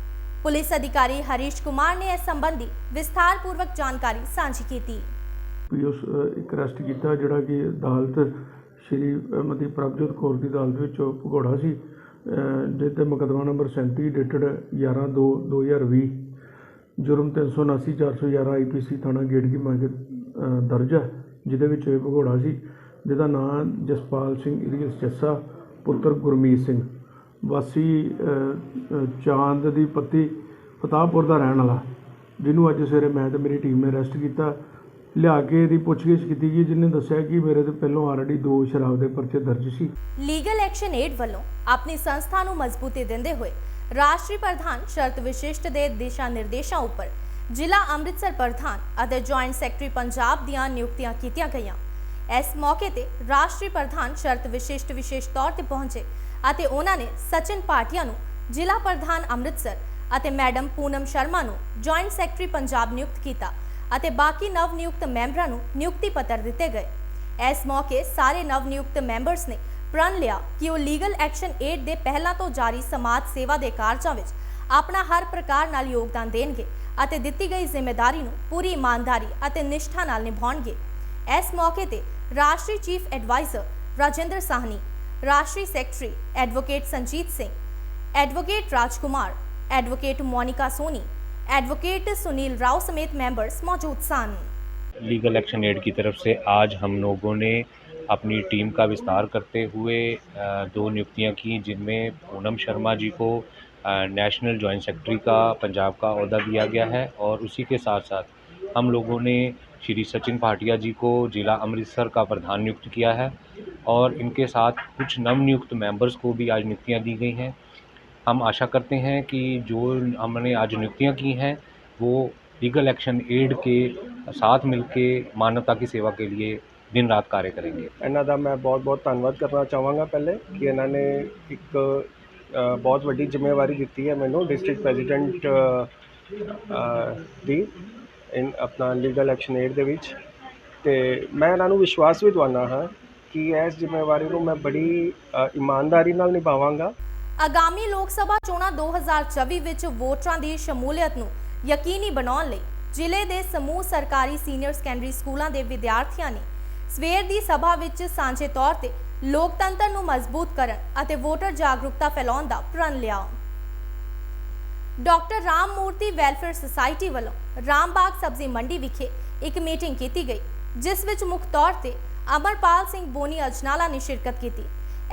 ਪੁਲਿਸ ਅਧਿਕਾਰੀ ਹਰੀਸ਼ ਕੁਮਾਰ ਨੇ ਇਸ ਸੰਬੰਧੀ ਵਿਸਥਾਰਪੂਰਵਕ ਜਾਣਕਾਰੀ ਸਾਂਝੀ ਕੀਤੀ। ਪੀਓ ਇੱਕ ਅਰੈਸਟ ਕੀਤਾ ਜਿਹੜਾ ਕਿ ਅਦਾਲਤ ਸ਼੍ਰੀਮਤੀ ਪ੍ਰਭਜੋਤ ਕੌਰ ਦੀ ਅਦਾਲਤ ਵਿੱਚ ਭਗੌੜਾ ਸੀ ਜਿਸ ਤੇ ਮੁਕੱਦਮਾ ਨੰਬਰ 37 ਡੇਟਡ 11 2 2020 ਜੁਰਮ ਤਿੰਨ ਸੌ ਉਨਾਸੀ ਚਾਰ ਸੌ ਗਿਆਰਾਂ ਆਈ ਪੀ ਸੀ ਥਾਣਾ ਗੇਟ ਕੀ ਮੰਗ ਦਰਜ ਹੈ ਜਿਹਦੇ ਵਿੱਚ ਇਹ ਭਗੌੜਾ ਸੀ, ਜਿਹਦਾ ਨਾਂ ਜਸਪਾਲ ਸਿੰਘ ਇਲੀਅਸ ਜੱਸਾ, ਪੁੱਤਰ ਗੁਰਮੀਤ ਸਿੰਘ। ਵਾਸੀ ਚਾਂਦ ਦੀ ਪੱਤੀ ਫਤਾਹਪੁਰ ਦਾ ਰਹਿਣ ਵਾਲਾ, ਜਿਹਨੂੰ ਅੱਜ ਸਵੇਰੇ ਮੈਂ ਤੇ ਮੇਰੀ ਟੀਮ ਨੇ ਅਰੈਸਟ ਕੀਤਾ। ਲਿਆ ਕੇ ਇਹਦੀ ਪੁੱਛਗਿੱਛ ਕੀਤੀ ਗਈ, ਜਿਹਨੇ ਦੱਸਿਆ ਕਿ ਮੇਰੇ ਤੇ ਪਹਿਲਾਂ ਆਲਰੇਡੀ ਦੋ ਸ਼ਰਾਬ ਦੇ ਪਰਚੇ ਦਰਜ ਸੀ। ਲੀਗਲ ਐਕਸ਼ਨ ਏਡ ਵੱਲੋਂ ਆਪਣੀ ਸੰਸਥਾ ਨੂੰ ਮਜ਼ਬੂਤੀ ਦਿੰਦੇ ਹੋਏ ਰਾਸ਼ਟਰੀ ਪ੍ਰਧਾਨ ਸ਼ਰਤ ਵਿਸ਼ਿਸ਼ਟ ਦੇ ਦਿਸ਼ਾ ਨਿਰਦੇਸ਼ਾਂ ਉੱਪਰ ਜ਼ਿਲ੍ਹਾ ਅੰਮ੍ਰਿਤਸਰ ਪ੍ਰਧਾਨ ਅਤੇ ਜੁਆਇੰਟ ਸੈਕਟਰੀ ਪੰਜਾਬ ਦੀਆਂ ਨਿਯੁਕਤੀਆਂ ਕੀਤੀਆਂ ਗਈਆਂ। ਇਸ ਮੌਕੇ ਤੇ ਰਾਸ਼ਟਰੀ ਪ੍ਰਧਾਨ ਸ਼ਰਤ ਵਿਸ਼ਿਸ਼ਟ ਵਿਸ਼ੇਸ਼ ਤੌਰ ਤੇ ਪਹੁੰਚੇ ਅਤੇ ਉਹਨਾਂ ਨੇ ਸਚਿਨ ਪਾਟਿਆ ਨੂੰ ਜ਼ਿਲ੍ਹਾ ਪ੍ਰਧਾਨ ਅੰਮ੍ਰਿਤਸਰ ਅਤੇ ਮੈਡਮ ਪੂਨਮ ਸ਼ਰਮਾ ਨੂੰ ਜੁਆਇੰਟ ਸੈਕਟਰੀ ਪੰਜਾਬ ਨਿਯੁਕਤ ਕੀਤਾ। ਅਤੇ ਬਾਕੀ ਨਵ ਨਿਯੁਕਤ ਮੈਂਬਰਾਂ ਨੂੰ ਨਿਯੁਕਤੀ ਪੱਤਰ ਦਿੱਤੇ ਗਏ। ਇਸ ਮੌਕੇ ਸਾਰੇ ਨਵ ਨਿਯੁਕਤ ਮੈਂਬਰਸ ਨੇ ਪ੍ਰਣ ਲਿਆ ਕਿ ਉਹ ਲੀਗਲ ਐਕਸ਼ਨ ਏਡ ਦੇ ਪਹਿਲਾਂ ਤੋਂ ਜਾਰੀ ਸਮਾਜ ਸੇਵਾ ਦੇ ਕਾਰਜਾਂ ਵਿੱਚ ਆਪਣਾ ਹਰ ਪ੍ਰਕਾਰ ਨਾਲ ਯੋਗਦਾਨ ਦੇਣਗੇ ਅਤੇ ਦਿੱਤੀ ਗਈ ਜ਼ਿੰਮੇਵਾਰੀ ਨੂੰ ਪੂਰੀ ਇਮਾਨਦਾਰੀ ਅਤੇ ਨਿਸ਼ਠਾ ਨਾਲ ਨਿਭਾਉਣਗੇ। ਇਸ ਮੌਕੇ ਤੇ ਰਾਸ਼ਟਰੀ ਚੀਫ ਐਡਵਾਈਜ਼ਰ ਰਾਜਿੰਦਰ ਸਾਹਨੀ, ਰਾਸ਼ਟਰੀ secretary advocate Sanjit Singh, advocate Rajkumar, advocate Monica Soni advocate Sunil Rao समेत मेंबर्स मौजूद सन। लीगल एक्शन एड की तरफ़ से आज हम लोगों ने अपनी टीम का विस्तार करते हुए दो नियुक्तियाँ की, जिनमें पूनम शर्मा जी को नेशनल जॉइंट सेक्रेटरी का पंजाब का अहदा दिया गया है और उसी के साथ साथ हम लोगों ने श्री सचिन भाटिया जी को जिला अमृतसर का प्रधान नियुक्त किया है और इनके साथ कुछ नवनियुक्त मेंबर्स को भी आज नियुक्तियाँ दी गई हैं। हम आशा करते हैं कि जो हमने आज नियुक्तियां की हैं वो लीगल एक्शन एड के साथ मिलके मानवता की सेवा के लिए दिन रात कार्य करेंगे ਇਹਨਾਂ ਦਾ ਮੈਂ ਬਹੁਤ ਬਹੁਤ ਧੰਨਵਾਦ ਕਰਨਾ ਚਾਹਾਂਗਾ ਪਹਿਲੇ ਕਿ ਇਹਨਾਂ ਨੇ ਇੱਕ ਅ, ਬਹੁਤ ਵੱਡੀ ਜ਼ਿੰਮੇਵਾਰੀ ਦਿੱਤੀ ਹੈ ਮੈਨੂੰ ਡਿਸਟ੍ਰਿਕਟ ਪ੍ਰੈਜ਼ੀਡੈਂਟ ਦੀ ਇਨ ਆਪਣਾ ਲੀਗਲ ਐਕਸ਼ਨ ਏਡ ਦੇ ਵਿੱਚ ਤੇ ਮੈਂ ਇਹਨਾਂ ਨੂੰ ਵਿਸ਼ਵਾਸ ਵੀ ਦਿਵਾਉਂਦਾ ਹਾਂ ਕਿ ਇਸ ਜ਼ਿੰਮੇਵਾਰੀ ਨੂੰ ਮੈਂ ਬੜੀ ਅ, ਇਮਾਨਦਾਰੀ ਨਾਲ ਨਿਭਾਵਾਂਗਾ ਆਗਾਮੀ ਲੋਕ ਸਭਾ ਚੋਣਾਂ 2024 ਵਿੱਚ ਵੋਟਰਾਂ ਦੀ ਸ਼ਮੂਲੀਅਤ ਨੂੰ ਯਕੀਨੀ ਬਣਾਉਣ ਲਈ ਜ਼ਿਲ੍ਹੇ ਦੇ ਸਮੂਹ ਸਰਕਾਰੀ ਸੀਨੀਅਰ ਸੈਕੰਡਰੀ ਸਕੂਲਾਂ ਦੇ ਵਿਦਿਆਰਥੀਆਂ ਨੇ ਸਵੇਰ ਦੀ ਸਭਾ ਵਿੱਚ ਸਾਂਝੇ ਤੌਰ ਤੇ ਲੋਕਤੰਤਰ ਨੂੰ ਮਜ਼ਬੂਤ ਕਰਨ ਅਤੇ ਵੋਟਰ ਜਾਗਰੂਕਤਾ ਫੈਲਾਉਣ ਦਾ ਪ੍ਰਣ ਲਿਆ। ਡਾਕਟਰ ਰਾਮ ਮੂਰਤੀ ਵੈਲਫੇਅਰ ਸੁਸਾਇਟੀ ਵੱਲੋਂ ਰਾਮਬਾਗ ਸਬਜ਼ੀ ਮੰਡੀ ਵਿਖੇ ਇੱਕ ਮੀਟਿੰਗ ਕੀਤੀ ਗਈ, ਜਿਸ ਵਿੱਚ ਮੁੱਖ ਤੌਰ ਤੇ ਅਮਰਪਾਲ ਸਿੰਘ ਬੋਨੀ ਅਜਨਾਲਾ ਨੇ ਸ਼ਿਰਕਤ ਕੀਤੀ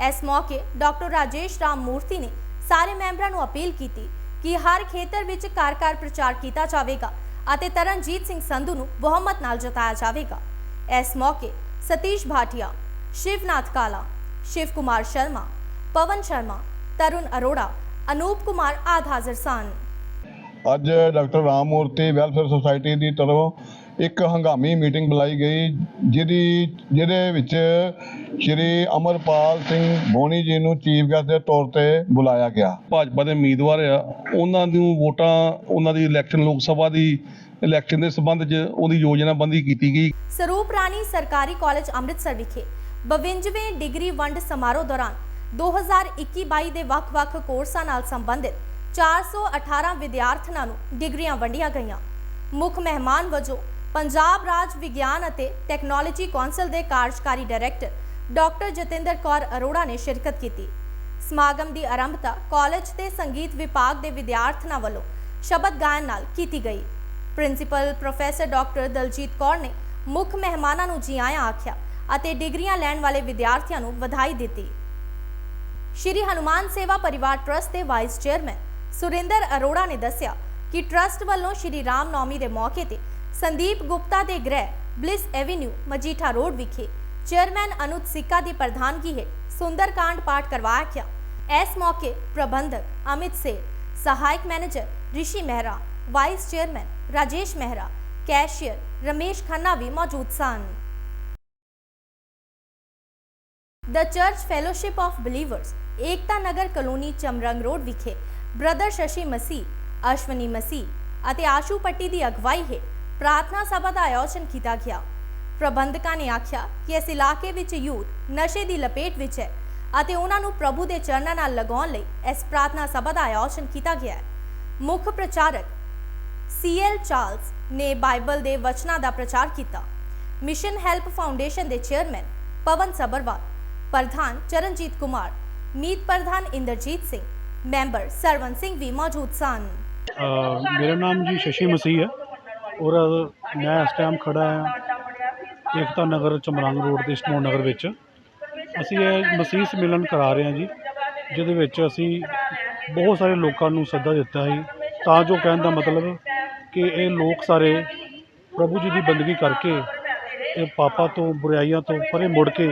ਇਸ ਮੌਕੇ ਡਾਕਟਰ ਰਾਜੇਸ਼ ਰਾਮ ਮੂਰਤੀ ਨੇ ਸਾਰੇ ਮੈਂਬਰਾਂ ਨੂੰ ਅਪੀਲ ਕੀਤੀ ਕਿ ਹਰ ਖੇਤਰ ਵਿੱਚ ਘਰ ਘਰ ਪ੍ਰਚਾਰ ਕੀਤਾ ਜਾਵੇਗਾ ਅਤੇ ਤਰਨਜੀਤ ਸਿੰਘ ਸੰਧੂ ਨੂੰ ਬਹੁਮਤ ਨਾਲ ਜਿਤਾਇਆ ਜਾਵੇਗਾ। ਇਸ ਮੌਕੇ ਸਤੀਸ਼ ਭਾਟੀਆ, ਸ਼ਿਵਨਾਥ ਕਾਲਾ ਸ਼ਿਵ ਕੁਮਾਰ ਸ਼ਰਮਾ, ਪਵਨ ਸ਼ਰਮਾ, ਤਰੁਣ ਅਰੋੜਾ, ਅਨੂਪ ਕੁਮਾਰ ਆਦਿ ਹਾਜ਼ਰ ਸਨ। ਅੱਜ ਡਾਕਟਰ ਰਾਮ ਮੂਰਤੀ ਵੈਲਫੇਅਰ ਸੁਸਾਇਟੀ ਦੀ ਤਰਫੋਂ ਇੱਕ ਹੰਗਾਮੀ ਮੀਟਿੰਗ ਬੁਲਾਈ ਗਈ ਜਿਹਦੀ ਜਿਹਦੇ ਵਿੱਚ ਸ਼੍ਰੀ ਅਮਰਪਾਲ ਸਿੰਘ ਬੋਨੀ ਜੀ ਨੂੰ ਚੀਫ ਗੈਸਟ ਦੇ ਤੌਰ ਤੇ ਬੁਲਾਇਆ ਗਿਆ। ਭਾਜਪਾ ਦੇ ਉਮੀਦਵਾਰ ਆ। ਉਹਨਾਂ ਨੂੰ ਵੋਟਾਂ ਉਹਨਾਂ ਦੀ ਇਲੈਕਸ਼ਨ ਲੋਕ ਸਭਾ ਦੀ ਇਲੈਕਸ਼ਨ ਦੇ ਸੰਬੰਧ 'ਚ ਉਹਦੀ ਯੋਜਨਾਬੰਦੀ ਕੀਤੀ ਗਈ। ਸਰੂਪ ਰਾਣੀ ਸਰਕਾਰੀ ਕਾਲਜ ਅੰਮ੍ਰਿਤਸਰ ਵਿਖੇ 52ਵੇਂ ਡਿਗਰੀ ਵੰਡ ਸਮਾਰੋਹ ਦੌਰਾਨ 2021-22 ਦੇ ਵੱਖ-ਵੱਖ ਕੋਰਸਾਂ ਨਾਲ ਸੰਬੰਧਿਤ 418 ਵਿਦਿਆਰਥਣਾਂ ਨੂੰ ਡਿਗਰੀਆਂ ਵੰਡੀਆਂ ਗਈਆਂ। ਮੁੱਖ ਮਹਿਮਾਨ ਵਜੋਂ ਪੰਜਾਬ ਰਾਜ ਵਿਗਿਆਨ ਅਤੇ ਟੈਕਨੋਲੋਜੀ ਕੌਂਸਲ ਦੇ ਕਾਰਜਕਾਰੀ ਡਾਇਰੈਕਟਰ ਡਾਕਟਰ ਜਤਿੰਦਰ ਕੌਰ ਅਰੋੜਾ ਨੇ ਸ਼ਿਰਕਤ ਕੀਤੀ। ਸਮਾਗਮ ਦੀ ਆਰੰਭਤਾ ਕਾਲਜ ਦੇ ਸੰਗੀਤ ਵਿਭਾਗ ਦੇ ਵਿਦਿਆਰਥਣਾਂ ਵੱਲੋਂ ਸ਼ਬਦ ਗਾਇਨ ਨਾਲ ਕੀਤੀ ਗਈ। Principal professor doctor Daljit Kaur ਨੇ ਮੁੱਖ ਮਹਿਮਾਨਾਂ ਨੂੰ ਜੀ ਆਇਆਂ ਆਖਿਆ ਅਤੇ ਡਿਗਰੀਆਂ ਲੈਣ ਵਾਲੇ ਵਿਦਿਆਰਥੀਆਂ ਨੂੰ ਵਧਾਈ ਦਿੱਤੀ। ਸ਼੍ਰੀ ਹਨੂਮਾਨ ਸੇਵਾ ਪਰਿਵਾਰ ਟਰਸਟ ਦੇ ਵਾਈਸ ਚੇਅਰਮੈਨ ਸੁਰਿੰਦਰ ਅਰੋੜਾ ਨੇ ਦੱਸਿਆ ਕਿ ਟਰਸਟ ਵੱਲੋਂ ਸ਼੍ਰੀ ਰਾਮ ਨੌਮੀ ਦੇ ਮੌਕੇ ਤੇ ਸੰਦੀਪ ਗੁਪਤਾ ਦੇ ਗ੍ਰਹਿ ਬਲਿਸ ਐਵੇਨਿਊ ਮਜੀਠਾ ਰੋਡ ਵਿਖੇ ਚੇਅਰਮੈਨ ਅਨੁਜ ਸਿੱਕਾ ਦੀ ਪ੍ਰਧਾਨਗੀ ਹੇਠ ਸੁੰਦਰਕਾਂਡ ਪਾਠ ਕਰਵਾਇਆ ਗਿਆ ਇਸ ਮੌਕੇ ਪ੍ਰਬੰਧਕ ਅਮਿਤ ਸੇ ਸਹਾਇਕ manager Rishi Mehra, vice chairman Rajesh Mehra, cashier Ramesh Khanna ਵੀ ਮੌਜੂਦ ਸਨ। The church fellowship of believers Ekta Nagar colony Chamrang road ਵਿਖੇ ਬ੍ਰਦਰ ਸ਼ਸ਼ੀ ਮਸੀਹ, ਅਸ਼ਵਨੀ ਮਸੀਹ ਅਤੇ ਆਸ਼ੂ ਪੱਟੀ ਦੀ ਅਗਵਾਈ ਹੇਠ ਪ੍ਰਾਰਥਨਾ ਸਭਾ ਦਾ ਆਯੋਜਨ ਕੀਤਾ ਗਿਆ। ਪ੍ਰਬੰਧਕਾਂ ਨੇ ਆਖਿਆ ਕਿ ਇਸ ਇਲਾਕੇ ਵਿੱਚ ਯੂਥ ਨਸ਼ੇ ਦੀ ਲਪੇਟ ਵਿੱਚ ਹੈ ਅਤੇ ਉਹਨਾਂ ਨੂੰ ਪ੍ਰਭੂ ਦੇ ਚਰਨਾਂ ਨਾਲ ਲਗਾਉਣ ਲਈ ਇਸ ਪ੍ਰਾਰਥਨਾ ਸਭਾ ਦਾ ਆਯੋਜਨ ਕੀਤਾ ਗਿਆ ਹੈ। ਮੁੱਖ ਪ੍ਰਚਾਰਕ ਸੀਐਲ ਚਾਰਲਸ ਨੇ ਬਾਈਬਲ ਦੇ ਵਚਨਾਂ ਦਾ ਪ੍ਰਚਾਰ ਕੀਤਾ। ਮਿਸ਼ਨ ਹੈਲਪ ਫਾਊਂਡੇਸ਼ਨ ਦੇ ਚੇਅਰਮੈਨ ਪਵਨ ਸਬਰਵਾਲ, ਪ੍ਰਧਾਨ ਚਰਨਜੀਤ ਕੁਮਾਰ, ਮੀਤ ਪ੍ਰਧਾਨ ਇੰਦਰਜੀਤ ਸਿੰਘ, ਮੈਂਬਰ ਸਰਵਨ ਸਿੰਘ ਵੀ ਮੌਜੂਦ ਸਨ। ਮੇਰਾ ਨਾਮ ਜੀ ਸ਼ਸ਼ੀ ਮਸੀਹ ਹੈ। ਔਰ ਮੈਂ ਇਸ ਟਾਈਮ ਖੜਾ ਹਾਂ ਏਕਤਾ ਨਗਰ ਚਮਰੰਗ ਰੋਡ ਤੇ ਸਟੋਨ ਨਗਰ ਵਿੱਚ। ਅਸੀਂ ਇਹ ਮਸੀਹ ਸੰਮੇਲਨ ਕਰਾ ਰਹੇ ਹਾਂ ਜੀ, ਜਿਹਦੇ ਵਿੱਚ ਅਸੀਂ ਬਹੁਤ ਸਾਰੇ ਲੋਕਾਂ ਨੂੰ ਸੱਦਾ ਦਿੱਤਾ ਹੈ ਤਾਂ ਜੋ ਕਹਿਣ ਦਾ ਮਤਲਬ ਕਿ ਇਹ ਲੋਕ ਸਾਰੇ ਪ੍ਰਭੂ ਜੀ ਦੀ ਬੰਦਗੀ ਕਰਕੇ ਇਹ ਪਾਪਾ ਤੋਂ, ਬੁਰਾਈਆਂ ਤੋਂ ਪਰੇ ਮੁੜ ਕੇ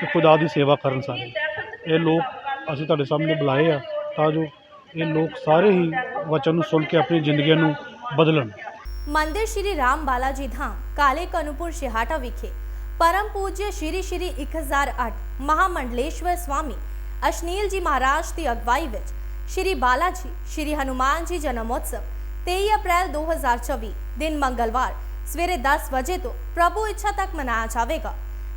ਤੇ ਖੁਦਾ ਦੀ ਸੇਵਾ ਕਰਨ ਸਾਰੇ। ਇਹ ਲੋਕ ਅਸੀਂ ਤੁਹਾਡੇ ਸਾਹਮਣੇ ਬੁਲਾਏ ਆ ਤਾਂ ਜੋ ਇਹ ਲੋਕ ਸਾਰੇ ਹੀ ਵਚਨ ਨੂੰ ਸੁਣ ਕੇ ਆਪਣੀ ਜ਼ਿੰਦਗੀਆਂ ਨੂੰ ਬਦਲਣ। ਮੰਦਿਰ ਸ਼੍ਰੀ ਰਾਮ ਬਾਲਾ ਜੀ ਧਾਮ ਕਾਲੇ ਕਨੂਪੁਰ ਸ਼ਿਹਾਟਾ ਵਿਖੇ ਪਰਮ ਪੂਜਯ ਸ਼੍ਰੀ ਸ਼੍ਰੀ 1008 ਮਹਾਮੰਡਲੇਸ਼ਵਰ ਸਵਾਮੀ ਅਸ਼ਨੀਲ ਜੀ ਮਹਾਰਾਜ ਦੀ ਅਗਵਾਈ ਵਿੱਚ ਸ਼੍ਰੀ ਬਾਲਾ ਜੀ ਸ਼੍ਰੀ ਹਨੂਮਾਨ ਜੀ ਜਨਮ ਉਤਸਵ 23 ਅਪ੍ਰੈਲ 2024 ਦਿਨ ਮੰਗਲਵਾਰ ਸਵੇਰੇ 10 ਵਜੇ ਤੋਂ ਪ੍ਰਭੂ ਇੱਛਾ ਤੱਕ ਮਨਾਇਆ ਜਾਵੇਗਾ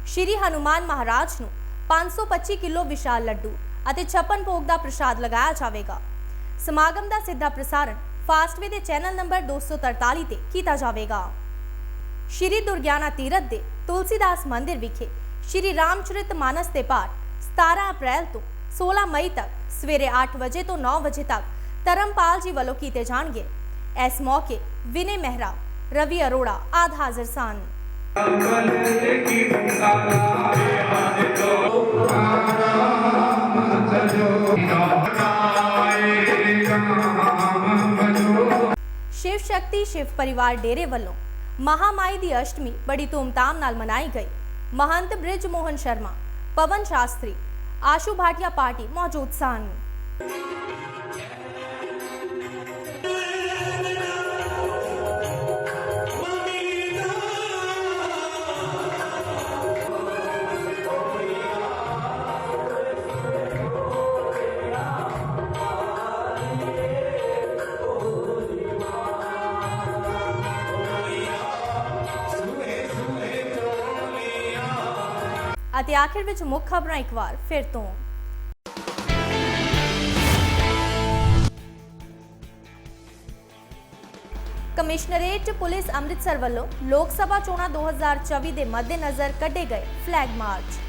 ਸ਼੍ਰੀ ਹਨੂਮਾਨ ਮਹਾਰਾਜ ਨੂੰ 525 ਕਿਲੋ ਵਿਸ਼ਾਲ ਲੱਡੂ ਅਤੇ 56 ਭੋਗ ਦਾ ਪ੍ਰਸ਼ਾਦ ਲਗਾਇਆ ਜਾਵੇਗਾ ਸਮਾਗਮ ਦਾ ਸਿੱਧਾ ਪ੍ਰਸਾਰਣ ਫਾਸਟਵੇ ਦੇ ਚੈਨਲ ਨੰਬਰ 243 ਤੇ ਕੀਤਾ ਜਾਵੇਗਾ ਸ਼੍ਰੀ ਦੁਰਗਿਆਨਾ ਤੀਰਥ ਦੇ ਤੁਲਸੀਦਾਸ ਮੰਦਿਰ ਵਿਖੇ ਸ਼੍ਰੀ ਰਾਮਚਰਿਤ ਮਾਨਸ ਦੇ ਪਾਠ 17 ਅਪ੍ਰੈਲ ਤੋਂ 16 ਮਈ ਤੱਕ ਸਵੇਰੇ 8 ਵਜੇ ਤੋਂ 9 ਵਜੇ ਤੱਕ ਧਰਮਪਾਲ ਜੀ ਵੱਲੋਂ ਕੀਤੇ ਜਾਣਗੇ ਇਸ ਮੌਕੇ ਵਿਨੇ ਮਹਿਰਾ ਰਵੀ ਅਰੋੜਾ ਆਦਿ ਹਾਜ਼ਰ ਸਨ ਸ਼ਿਵ ਸ਼ਕਤੀ ਸ਼ਿਵ ਪਰਿਵਾਰ ਡੇਰੇ ਵੱਲੋਂ ਮਹਾਮਾਈ ਦੀ ਅਸ਼ਟਮੀ ਬੜੀ ਧੂਮਧਾਮ ਨਾਲ ਮਨਾਈ ਗਈ। ਮਹੰਤ ਬ੍ਰਿਜ ਮੋਹਨ ਸ਼ਰਮਾ, ਪਵਨ ਸ਼ਾਸਤਰੀ, ਆਸ਼ੂ ਭਾਟੀਆ ਪਾਰਟੀ ਮੌਜੂਦ ਸਨ। ਅਤੇ ਆਖਿਰ ਵਿੱਚ ਮੁੱਖ ਖਬਰਾਂ ਇੱਕ ਵਾਰ ਫਿਰ ਤੋਂ। ਕਮਿਸ਼ਨਰੇਟ ਪੁਲਿਸ ਅੰਮ੍ਰਿਤਸਰ ਵੱਲੋਂ ਲੋਕ ਸਭਾ ਚੋਣਾਂ 2024 ਦੇ ਮੱਦੇਨਜ਼ਰ ਕੱਢੇ ਗਏ ਫਲੈਗ ਮਾਰਚ।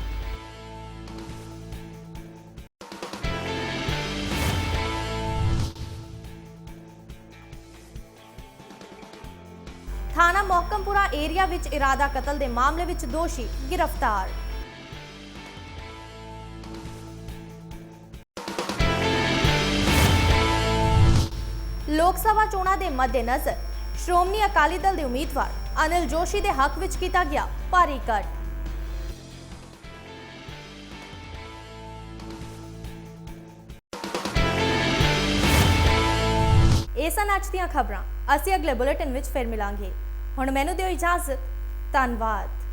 ਥਾਣਾ ਮੋਹਕਮਪੁਰਾ ਏਰੀਆ ਵਿੱਚ ਇਰਾਦਾ ਕਤਲ ਦੇ ਮਾਮਲੇ ਵਿੱਚ ਦੋਸ਼ੀ ਗ੍ਰਿਫਤਾਰ। ਲੋਕ ਸਭਾ ਚੋਣਾਂ ਦੇ ਮੱਦੇਨਜ਼ਰ ਸ਼੍ਰੋਮਣੀ ਅਕਾਲੀ ਦਲ ਦੇ ਉਮੀਦਵਾਰ ਅਨਿਲ ਜੋਸ਼ੀ ਦੇ ਹੱਕ ਵਿੱਚ ਕੀਤਾ ਗਿਆ ਭਾਰੀ ਕੱਟ ਇਹ ਸਨ ਅੱਜ ਦੀਆਂ ਖਬਰਾਂ। ਅਸੀਂ ਅਗਲੇ ਬੁਲੇਟਿਨ ਵਿੱਚ ਫਿਰ ਮਿਲਾਂਗੇ। ਹੁਣ ਮੈਨੂੰ ਦਿਓ ਇਜਾਜ਼ਤ। ਧੰਨਵਾਦ।